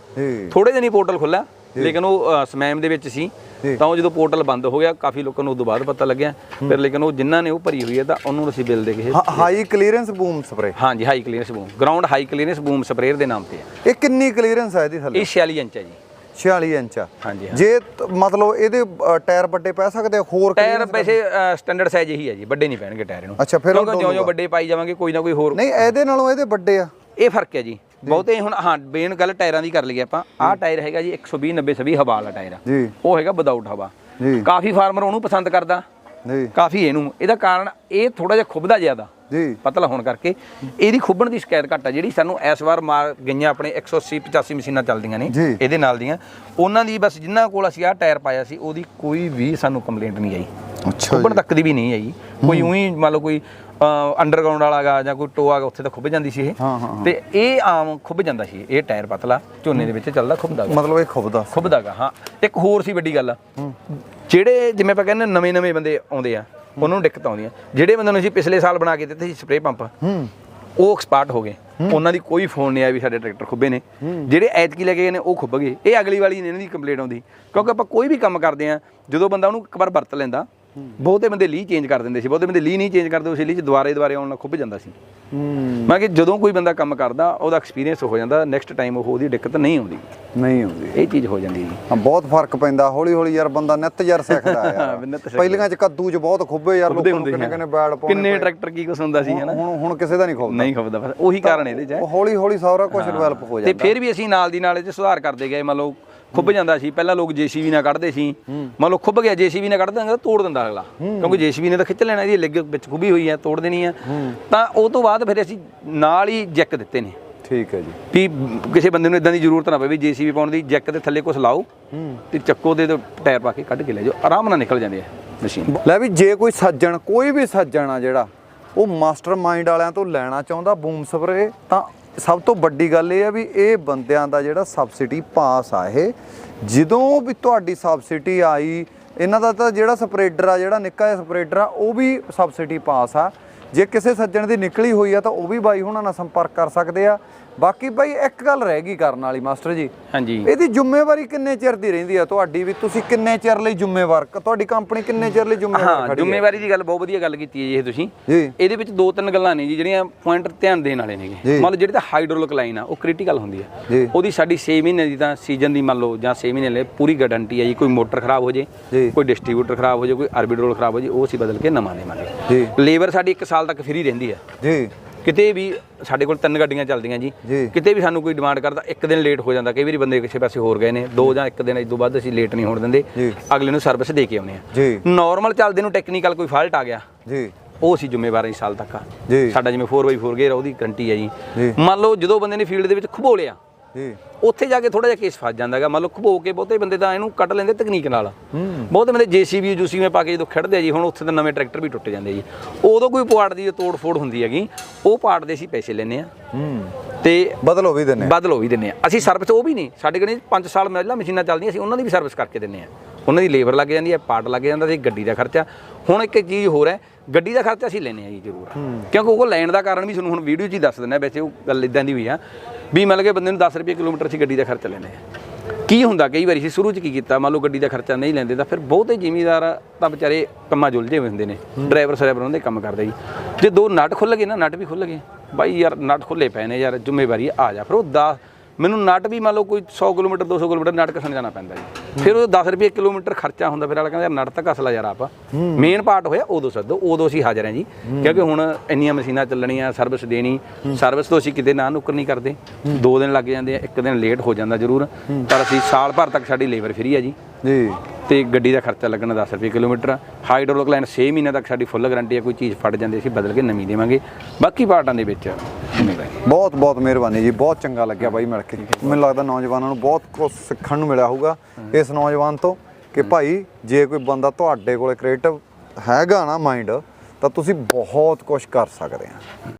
ਥੋੜੇ ਦਿਨ ਹੀ ਪੋਰਟਲ ਖੁੱਲਾ ਲੇਕਿਨ ਉਹ ਸਮੈਮ ਦੇ ਵਿੱਚ ਸੀ। ਤਾਂ ਉਹ ਜਦੋਂ ਪੋਰਟਲ ਬੰਦ ਹੋ ਗਿਆ ਕਾਫੀ ਲੋਕਾਂ ਨੂੰ ਉਦੋਂ ਬਾਅਦ ਪਤਾ ਲੱਗਿਆ। ਫਿਰ ਲੇਕਿਨ ਉਹ ਜਿਨ੍ਹਾਂ ਨੇ ਉਹ ਭਰੀ ਹੋਈ ਹੈ ਤਾਂ ਉਹਨੂੰ ਅਸੀਂ ਬਿੱਲ ਦੇ ਕੇ ਹਾਈ ਕਲੀਅਰੈਂਸ ਬੂਮ ਸਪਰੇ ਹਾਂਜੀ high clearance boom ground high clearance boom sprayer ਦੇ ਨਾਮ ਤੇ ਹੈ। ਇਹ ਕਿੰਨੀ ਕਲੀਅਰੈਂਸ ਹੈ ਇਹਦੀ ਥੱਲੇ? ਇਹ 46 ਇੰਚ ਹੈ ਜੀ। 46 ਇੰਚ ਆ। ਹਾਂਜੀ ਹਾਂ ਜੇ ਤ- ਮਤਲਬ ਇਹਦੇ ਅ, ਟਾਇਰ ਵੱਡੇ ਪੈ ਸਕਦੇ ਆ, ਹੋਰ ਟਾਇਰ clearance- ਵੈਸੇ ਸਟੈਂਡਰਡ ਸਾਈਜ਼ ਹੀ ਹੈ ਜੀ ਵੱਡੇ ਨਹੀਂ ਪੈਣਗੇ ਟਾਇਰ ਇਹਨੂੰ। ਅੱਛਾ, ਫਿਰ ਉਹ ਕਿਉਂਕਿ ਜਿਉਂ-ਜਿਉਂ ਵੱਡੇ ਪਾਈ ਜਾਵਾਂਗੇ ਕੋਈ ਨਾ ਕੋਈ ਹੋਰ ਨਹੀਂ ਇਹਦੇ ਨਾਲੋਂ ਇਹਦੇ ਵੱਡੇ ਆ। ਇਹ ਫ਼ਰਕ ਹੈ ਜੀ। ਬਹੁਤੇ ਹੁਣ ਹਾਂ ਬੇਨ ਗੱਲ ਟਾਇਰਾਂ ਦੀ ਕਰ ਲਈਏ ਆਪਾਂ। ਆਹ ਟਾਇਰ ਹੈਗਾ ਜੀ 120 90 ਸਭੀ ਹਵਾ ਵਾਲਾ ਟਾਇਰ ਆ। ਜੀ। ਉਹ ਹੈਗਾ ਵਿਦਆਊਟ ਹਵਾ। ਜੀ। ਕਾਫੀ ਫਾਰਮਰ ਉਹਨੂੰ ਪਸੰਦ ਕਰਦਾ। ਜੀ। ਕਾਫੀ ਇਹਨੂੰ। ਇਹਦਾ ਕਾਰਨ ਇਹ ਥੋੜਾ ਜਿਹਾ ਖੁੱਬਦਾ ਜ਼ਿਆਦਾ। ਜੀ। ਪਤਲਾ ਹੋਣ ਕਰਕੇ। ਇਹਦੀ ਖੁੱਬਣ ਦੀ ਸ਼ਿਕਾਇਤ ਘੱਟ ਆ। ਜਿਹੜੀ ਸਾਨੂੰ ਇਸ ਵਾਰ ਮਾਰ ਗਈਆਂ ਆਪਣੇ 180 85 ਮਸ਼ੀਨਾਂ ਚੱਲਦੀਆਂ ਨੇ। ਇਹਦੇ ਨਾਲ ਦੀਆਂ। ਉਹਨਾਂ ਦੀ ਬਸ ਜਿੰਨਾ ਕੋਲ ਅਸੀਂ ਆਹ ਟਾਇਰ ਪਾਇਆ ਸੀ ਉਹਦੀ ਕੋਈ ਵੀ ਸਾਨੂੰ ਕੰਪਲੇਂਟ ਨਹੀਂ ਆਈ। ਖੁੱਬਣ ਤੱਕ ਦੀ ਵੀ ਨਹੀਂ ਆਈ ਕੋਈ ਉਹੀ ਮੰਨ ਲਓ ਕੋਈ ਅੰਡਰਗਰਾਉਂਡ ਵਾਲਾ ਗਾ ਜਾਂ ਕੋਈ ਟੋਆ ਉੱਥੇ ਤਾਂ ਖੁੱਬ ਜਾਂਦੀ ਸੀ ਇਹ। ਤੇ ਇਹ ਆਮ ਖੁੱਬ ਜਾਂਦਾ ਸੀ ਇਹ ਟਾਇਰ ਪਤਲਾ ਝੋਨੇ ਦੇ ਵਿੱਚ ਚੱਲਦਾ ਖੁੱਬਦਾ ਗਾ। ਮਤਲਬ ਇਹ ਖੁੱਬਦਾ ਖੁੱਬਦਾਗਾ ਹਾਂ। ਇੱਕ ਹੋਰ ਸੀ ਵੱਡੀ ਗੱਲ। ਜਿਹੜੇ ਜਿਵੇਂ ਆਪਾਂ ਕਹਿੰਦੇ ਨਵੇਂ ਨਵੇਂ ਬੰਦੇ ਆਉਂਦੇ ਆ ਉਹਨਾਂ ਨੂੰ ਦਿੱਕਤ ਆਉਂਦੀਆਂ ਜਿਹੜੇ ਬੰਦੇ ਨੂੰ ਅਸੀਂ ਪਿਛਲੇ ਸਾਲ ਬਣਾ ਕੇ ਦਿੱਤੇ ਸੀ ਸਪਰੇਅ ਪੰਪ ਹੂੰ। ਉਹ ਐਕਸਪਰਟ ਹੋ ਗਏ। ਉਹਨਾਂ ਦੀ ਕੋਈ ਫੋਨ ਨਹੀਂ ਆਇਆ ਵੀ ਸਾਡੇ ਟਰੈਕਟਰ ਖੁੱਬੇ ਨੇ। ਜਿਹੜੇ ਐਤਕੀ ਲੈ ਕੇ ਗਏ ਨੇ ਉਹ ਖੁੱਬ ਗਏ। ਇਹ ਅਗਲੀ ਵਾਲੀ ਇਹਨਾਂ ਦੀ ਕੰਪਲੇਂਟ ਆਉਂਦੀ। ਕਿਉਂਕਿ ਆਪਾਂ ਕੋਈ ਵੀ ਕੰਮ ਕਰਦੇ ਆ ਜਦੋਂ ਬੰਦਾ ਉਹਨੂੰ ਇੱਕ ਵਾਰ ਵਰਤ ਲੈਂਦਾ ਬਹੁਤੇ ਬੰਦੇ ਲੀ ਚੇਂਜ ਕਰ ਦਿੰਦੇ ਸੀ ਬਹੁਤੇ ਬੰਦੇ ਲੀ ਨਹੀਂ ਚੇਂਜ ਕਰਦੇ ਉਸ ਲਈ ਚ ਦੁਬਾਰੇ ਦੁਬਾਰੇ ਆਉਣ ਨਾਲ ਖੁੱਬ ਜਾਂਦਾ ਸੀ। ਮੈਂ ਕਿ ਜਦੋਂ ਕੋਈ ਬੰਦਾ ਕੰਮ ਕਰਦਾ ਉਹਦਾ ਐਕਸਪੀਰੀਅੰਸ ਹੋ ਜਾਂਦਾ ਨੈਕਸਟ ਟਾਈਮ ਉਹ ਉਹਦੀ ਦਿੱਕਤ ਨਹੀਂ ਆਉਂਦੀ। ਨਹੀਂ ਹੁੰਦੀ ਇਹ ਚੀਜ਼ ਹੋ ਜਾਂਦੀ ਜੀ। ਹਾਂ ਬਹੁਤ ਫ਼ਰਕ ਪੈਂਦਾ ਹੌਲੀ ਹੌਲੀ ਯਾਰ ਬੰਦਾ ਨਿੱਤ ਯਾਰ ਸਿੱਖਦਾ ਯਾਰ। ਪਹਿਲੀਆਂ ਚ ਕੱਦੂ ਚ ਬਹੁਤ ਖੁੱਬੇ ਯਾਰ ਲੋਕਾਂ ਕਿੰਨੇ ਕਿੰਨੇ ਬੈਲ ਪਾਉਣੇ ਕਿੰਨੇ। ਟਰੈਕਟਰ ਕੀ ਕੁਛ ਹੁੰਦਾ ਸੀ ਹਨਾ? ਹੁਣ ਹੁਣ ਕਿਸੇ ਦਾ ਨਹੀਂ ਖੁੱਬਦਾ ਨਹੀਂ ਖੁੱਬਦਾ ਬਸ ਉਹੀ ਕਾਰਨ ਇਹਦੇ ਚ। ਹੌਲੀ ਹੌਲੀ ਸਾਰਾ ਕੁਝ ਡਿਵੈਲਪ ਹੋ ਤੇ ਜਾਂਦਾ। ਫਿਰ ਵੀ ਅਸੀਂ ਨਾਲ ਦੀ ਨਾਲ ਇਹ 'ਚ ਸੁਧਾਰ ਕਰਦੇ ਗਏ ਮੰਨ ਲਓ ਖੁੱਬ ਜਾਂਦਾ ਸੀ ਪਹਿਲਾਂ ਲੋਕ ਜੀਸੀਬੀ ਨਾਲ ਕੱਢਦੇ ਸੀ। ਮੰਨ ਲਓ ਖੁੱਬ ਗਿਆ ਜੀਸੀਬੀ ਨਾਲ ਕੱਢ ਦਾਂਗਾ ਤੋੜ ਦਿੰਦਾ ਅਗਲਾ। ਕਿਉਂਕਿ ਜੀਸੀਬੀ ਨੇ ਤਾਂ ਖਿੱਚ ਲੈਣਾ ਇਹਦੀ ਲਿੱਗ ਵਿੱਚ ਖੁੱਬੀ ਹੋਈ ਹੈ ਤੋੜ ਦੇਣੀ ਹੈ। ਤਾਂ ਉਹ ਤੋਂ ਬਾਅਦ ਫਿਰ ਅਸੀਂ ਨਾਲ ਹੀ ਜੈਕ ਦਿੱਤੇ ਨੇ। ਠੀਕ ਹੈ ਜੀ। ਵੀ ਕਿਸੇ ਬੰਦੇ ਨੂੰ ਇਦਾਂ ਦੀ ਜ਼ਰੂਰਤ ਨਾ ਪਵੇ ਜੀਸੀਬੀ ਪਾਉਣ ਦੀ ਜੈਕ ਦੇ ਥੱਲੇ ਕੁਝ ਲਾਓ ਤੇ ਚੱਕੋ ਦੇ ਟਾਇਰ ਪਾ ਕੇ ਕੱਢ ਕੇ ਲੈ ਜਾਓ। ਆਰਾਮ ਨਾਲ ਨਿਕਲ ਜਾਂਦੇ ਆ ਮਸ਼ੀਨ। ਲੈ ਵੀ ਜੇ ਕੋਈ ਸੱਜਣ ਕੋਈ ਵੀ ਸੱਜਣ ਆ ਜਿਹੜਾ ਉਹ ਮਾਸਟਰ ਮਾਈਂਡ ਵਾਲਿਆਂ ਤੋਂ ਲੈਣਾ ਚਾਹੁੰਦਾ ਬੂਮ ਸਪਰੇ ਤਾਂ ਸਭ ਤੋਂ ਵੱਡੀ ਗੱਲ ਇਹ ਆ ਵੀ ਇਹ ਬੰਦਿਆਂ ਦਾ ਜਿਹੜਾ ਸਬਸਿਡੀ ਪਾਸ ਆ ਇਹ, ਜਦੋਂ ਵੀ ਤੁਹਾਡੀ ਸਬਸਿਡੀ ਆਈ, ਇਹਨਾਂ ਦਾ ਤਾਂ ਜਿਹੜਾ ਸਪਰੇਡਰ ਆ, ਜਿਹੜਾ ਨਿੱਕਾ ਜਿਹਾ ਸਪਰੇਡਰ ਆ, ਉਹ ਵੀ ਸਬਸਿਡੀ ਪਾਸ ਆ। ਜੇ ਕਿਸੇ ਸੱਜਣ ਦੀ ਨਿਕਲੀ ਹੋਈ ਆ ਤਾਂ ਉਹ ਵੀ ਬਾਈ ਹੁਣਾਂ ਨਾਲ ਸੰਪਰਕ ਕਰ ਸਕਦੇ ਆ। ਬਾਕੀ ਬਾਈ ਇੱਕ ਗੱਲ ਰਹਿ ਗਈ ਕਰਨ ਵਾਲੀ ਮਾਸਟਰ ਜੀ। ਹਾਂਜੀ। ਇਹਦੀ ਜ਼ਿੰਮੇਵਾਰੀ ਕਿੰਨੇ ਚਿਰ ਦੀ ਰਹਿੰਦੀ ਆ ਤੁਹਾਡੀ? ਵੀ ਤੁਸੀਂ ਕਿੰਨੇ ਚਿਰ ਲਈ ਜ਼ਿੰਮੇਵਾਰ? ਤੁਹਾਡੀ ਕੰਪਨੀ ਕਿੰਨੇ ਚਿਰ ਲਈ ਜ਼ਿੰਮੇਵਾਰ ਹਾਂ ਖੜੀ ਹੈ ਜ਼ਿੰਮੇਵਾਰੀ ਦੀ ਗੱਲ ਬਹੁਤ ਵਧੀਆ ਗੱਲ ਕੀਤੀ ਹੈ ਜੀ ਇਹ ਤੁਸੀਂ। ਜੀ। ਇਹਦੇ ਵਿੱਚ ਦੋ ਤਿੰਨ ਗੱਲਾਂ ਨੇ ਜੀ ਜਿਹੜੀਆਂ ਪੁਆਇੰਟ ਧਿਆਨ ਦੇਣ ਵਾਲੇ ਨੇਗੇ। ਮੰਨ ਲਓ ਜਿਹੜੀ ਤਾਂ ਹਾਈਡ੍ਰੋਲਿਕ ਲਾਈਨ ਆ ਉਹ ਕ੍ਰਿਟੀਕਲ ਹੁੰਦੀ ਆ। ਜੀ। ਉਹਦੀ ਸਾਡੀ 6 ਮਹੀਨੇ ਦੀ ਤਾਂ ਸੀਜ਼ਨ ਦੀ ਮੰਨ ਲਓ ਜਾਂ 6 ਮਹੀਨੇ ਲਈ ਪੂਰੀ ਗਾਰੰਟੀ ਹੈ ਜੀ ਕੋਈ ਮੋਟਰ ਖਰਾਬ ਹੋ ਜੇ ਜੀ। ਕੋਈ ਡਿਸਟ੍ਰੀਬਿਊਟਰ ਖਰਾਬ ਹੋ ਜੇ ਕੋਈ ਆਰਬਿਟਰੋਲ ਖਰਾਬ ਹੋ ਜੇ ਉਹ ਅਸੀਂ ਬਦਲ ਕੇ ਨਵਾਂ ਦੇਵਾਂਗੇ। ਜੀ। ਲੇਬਰ ਸਾਡੀ 1 ਸਾਲ ਤੱਕ ਫ੍ਰੀ ਰਹਿੰਦੀ ਹੈ ਜੀ। ਕਿਤੇ ਵੀ ਸਾਡੇ ਕੋਲ ਤਿੰਨ ਗੱਡੀਆਂ ਚੱਲਦੀਆਂ ਜੀ ਕਿਤੇ ਵੀ ਸਾਨੂੰ ਕੋਈ ਡਿਮਾਂਡ ਕਰਦਾ ਇੱਕ ਦਿਨ ਲੇਟ ਹੋ ਜਾਂਦਾ। ਕਈ ਵਾਰੀ ਬੰਦੇ ਕਿਸੇ ਪਾਸੇ ਹੋਰ ਗਏ ਨੇ ਦੋ ਜਾਂ ਇੱਕ ਦਿਨ ਇਸ ਤੋਂ ਵੱਧ ਅਸੀਂ ਲੇਟ ਨਹੀਂ ਹੋਣ ਦਿੰਦੇ। ਜੀ। ਅਗਲੇ ਨੂੰ ਸਰਵਿਸ ਦੇ ਕੇ ਆਉਂਦੇ ਆ ਜੀ। ਨਾਰਮਲ ਚੱਲਦੇ ਨੂੰ ਟੈਕਨੀਕਲ ਕੋਈ ਫਾਲਟ ਆ ਗਿਆ। ਜੀ। ਉਹ ਅਸੀਂ ਜ਼ਿੰਮੇਵਾਰ ਜੀ ਸਾਲ ਤੱਕ ਆ। ਜੀ। ਸਾਡਾ ਜਿਵੇਂ 4x4 ਗੇਅਰ ਉਹਦੀ ਗਰੰਟੀ ਹੈ ਜੀ। ਮੰਨ ਲਓ ਜਦੋਂ ਬੰਦੇ ਨੇ ਫੀਲਡ ਦੇ ਵਿੱਚ ਖਬੋਲਿਆ ਜੀ ਉੱਥੇ ਜਾ ਕੇ ਥੋੜਾ ਜਿਹਾ ਕੇਸ ਫਸ ਜਾਂਦਾਗਾ ਮੰਨ ਲਓ ਖਬੋ ਕੇ ਬਹੁਤੇ ਬੰਦੇ ਤਾਂ ਇਹਨੂੰ ਕੱਢ ਲੈਂਦੇ ਤਕਨੀਕ ਨਾਲ। ਹੂੰ। ਬਹੁਤੇ ਬੰਦੇ ਜੀਸੀਬੀ ਜੂਸੀਬੀ ਪਾ ਕੇ ਜਦੋਂ ਖੜਦੇ ਆ ਜੀ ਹੁਣ ਉੱਥੇ ਤਾਂ ਨਵੇਂ ਟਰੈਕਟਰ ਵੀ ਟੁੱਟ ਜਾਂਦੇ ਜੀ। ਉਦੋਂ ਕੋਈ ਪਾਰਟ ਦੀ ਤੋੜ ਫੋੜ ਹੁੰਦੀ ਹੈਗੀ। ਉਹ ਪਾਰਟ ਦੇ ਅਸੀਂ ਪੈਸੇ ਲੈਨੇ ਆ। ਹੂੰ। ਤੇ ਬਦਲੋ ਵੀ ਦਿੰਨੇ ਬਦਲੋ ਵੀ ਦਿੰਨੇ ਆ। ਅਸੀਂ ਸਰਵਿਸ ਉਹ ਵੀ ਨਹੀਂ। ਸਾਡੇ ਕੋਲ 5 ਸਾਲ ਮਹਿਲਾ ਮਸ਼ੀਨਾਂ ਚੱਲਦੀਆਂ ਅਸੀਂ ਉਹਨਾਂ ਦੀ ਵੀ ਸਰਵਿਸ ਕਰਕੇ ਦਿੰਨੇ ਆ। ਉਹਨਾਂ ਦੀ ਲੇਬਰ ਲੱਗ ਜਾਂਦੀ ਹੈ ਪਾਰਟ ਲੱਗ ਜਾਂਦਾ ਸੀ ਗੱਡੀ ਦਾ ਖਰਚਾ। ਹੁਣ ਇੱਕ ਚੀਜ਼ ਹੋਰ ਹੈ ਗੱਡੀ ਦਾ ਖਰਚਾ ਅਸੀਂ ਲੈਨੇ ਆ ਜੀ ਜ਼ਰੂਰ। ਕਿਉਂਕਿ ਉਹ ਲੈਣ ਦਾ ਕਾਰਨ ਵੀ ਤੁਹਾਨੂੰ ਹੁਣ ਵੀਡੀਓ 'ਚ ਹੀ ਦੱਸ ਦਿੰਦਾ ਵੈਸੇ ਉਹ ਗੱਲ ਇਦਾਂ ਦੀ ਹੋਈ ਆ। ਵੀ ਮਤਲਬ ਕਿ ਬੰਦੇ ਨੂੰ 10 ਰੁਪਏ ਕਿਲੋਮੀਟਰ ਅਸੀਂ ਗੱਡੀ ਦਾ ਖਰਚਾ ਲੈਨੇ ਆ ਕੀ ਹੁੰਦਾ ਕਈ ਵਾਰੀ ਸੀ ਸ਼ੁਰੂ ਚ ਕੀ ਕੀਤਾ ਮੰਨ ਲਓ ਗੱਡੀ ਦਾ ਖਰਚਾ ਨਹੀਂ ਲੈਂਦੇ ਤਾਂ ਫਿਰ ਬਹੁਤੇ ਜ਼ਿਮੀਦਾਰ ਤਾਂ ਵਿਚਾਰੇ ਕੰਮਾਂ 'ਚ ਉਲਝੇ ਹੋਏ ਹੁੰਦੇ ਨੇ। ਡਰਾਈਵਰ ਸਰੇਵਰ ਉਹਨਾਂ ਦੇ ਕੰਮ ਕਰਦੇ ਜੀ। ਜੇ ਦੋ ਨਟ ਖੁੱਲ ਗਏ ਨਾ ਨਟ ਵੀ ਖੁੱਲ ਗਏ। ਬਾਈ ਯਾਰ ਨਟ ਖੁੱਲੇ ਪਏ ਨੇ ਯਾਰ ਜ਼ਿੰਮੇਵਾਰੀ ਆ ਜਾ। ਫਿਰ ਉਹ 10 ਮੈਨੂੰ ਨਟ ਵੀ ਮੰਨ ਲਓ ਕੋਈ 100 ਕਿਲੋਮੀਟਰ 200 ਕਿਲੋਮੀਟਰ ਨਟ ਕਸਣ ਜਾਣਾ ਪੈਂਦਾ ਜੀ। ਫਿਰ ਉਹ 10 ਰੁਪਏ ਕਿਲੋਮੀਟਰ ਖਰਚਾ ਹੁੰਦਾ, ਫਿਰ ਵਾਲਾ ਕਹਿੰਦਾ ਯਾਰ ਨਟ ਤਾਂ ਕਸ ਲਾ ਯਾਰ ਆਪਾਂ। ਮੇਨ ਪਾਰਟ ਹੋਇਆ ਉਦੋਂ ਸੱਦੋ ਉਦੋਂ ਅਸੀਂ ਹਾਜ਼ਰ ਹਾਂ ਜੀ। ਕਿਉਂਕਿ ਹੁਣ ਇੰਨੀਆਂ ਮਸ਼ੀਨਾਂ ਚੱਲਣੀਆਂ ਸਰਵਿਸ ਦੇਣੀ ਸਰਵਿਸ ਤੋਂ ਅਸੀਂ ਕਿਤੇ ਨਾ ਨੁੱਕਰ ਨਹੀਂ ਕਰਦੇ। ਦੋ ਦਿਨ ਲੱਗ ਜਾਂਦੇ ਆ, ਇੱਕ ਦਿਨ ਲੇਟ ਹੋ ਜਾਂਦਾ ਜ਼ਰੂਰ। ਪਰ ਅਸੀਂ ਸਾਲ ਭਰ ਤੱਕ ਸਾਡੀ ਲੇਬਰ ਫ੍ਰੀ ਆ ਜੀ। ਜੀ। ਤੇ ਗੱਡੀ ਦਾ ਖਰਚਾ ਲੱਗਣਾ 10 ਰੁਪਏ ਕਿਲੋਮੀਟਰ ਹਾਈਡ੍ਰੋਲਿਕ ਲਾਈਨ 6 ਮਹੀਨੇ ਤੱਕ ਸਾਡੀ ਫੁੱਲ ਗਾਰੰਟੀ ਹੈ ਕੋਈ ਚੀਜ਼ ਫਟ ਜਾਂਦੀ ਅਸੀਂ ਬਦਲ ਕੇ ਨਵੀਂ ਦੇਵਾਂਗੇ। ਬਾਕੀ ਪਾਰਟਾਂ ਦੇ ਵਿੱਚ ਬਹੁਤ ਬਹੁਤ ਮਿਹਰਬਾਨੀ ਜੀ ਬਹੁਤ ਚੰਗਾ ਲੱਗਿਆ ਬਾਈ ਮਿਲ ਕੇ। ਮੈਨੂੰ ਲੱਗਦਾ ਨੌਜਵਾਨਾਂ ਨੂੰ ਬਹੁਤ ਕੁਝ ਸਿੱਖਣ ਨੂੰ ਮਿਲਿਆ ਹੋਊਗਾ ਇਸ ਨੌਜਵਾਨ ਤੋਂ ਕਿ ਭਾਈ ਜੇ ਕੋਈ ਬੰਦਾ ਤੁਹਾਡੇ ਕੋਲੇ ਕ੍ਰੀਏਟਿਵ ਹੈਗਾ ਨਾ ਮਾਈਂਡ ਤਾਂ ਤੁਸੀਂ ਬਹੁਤ ਕੁਝ ਕਰ ਸਕਦੇ ਆ।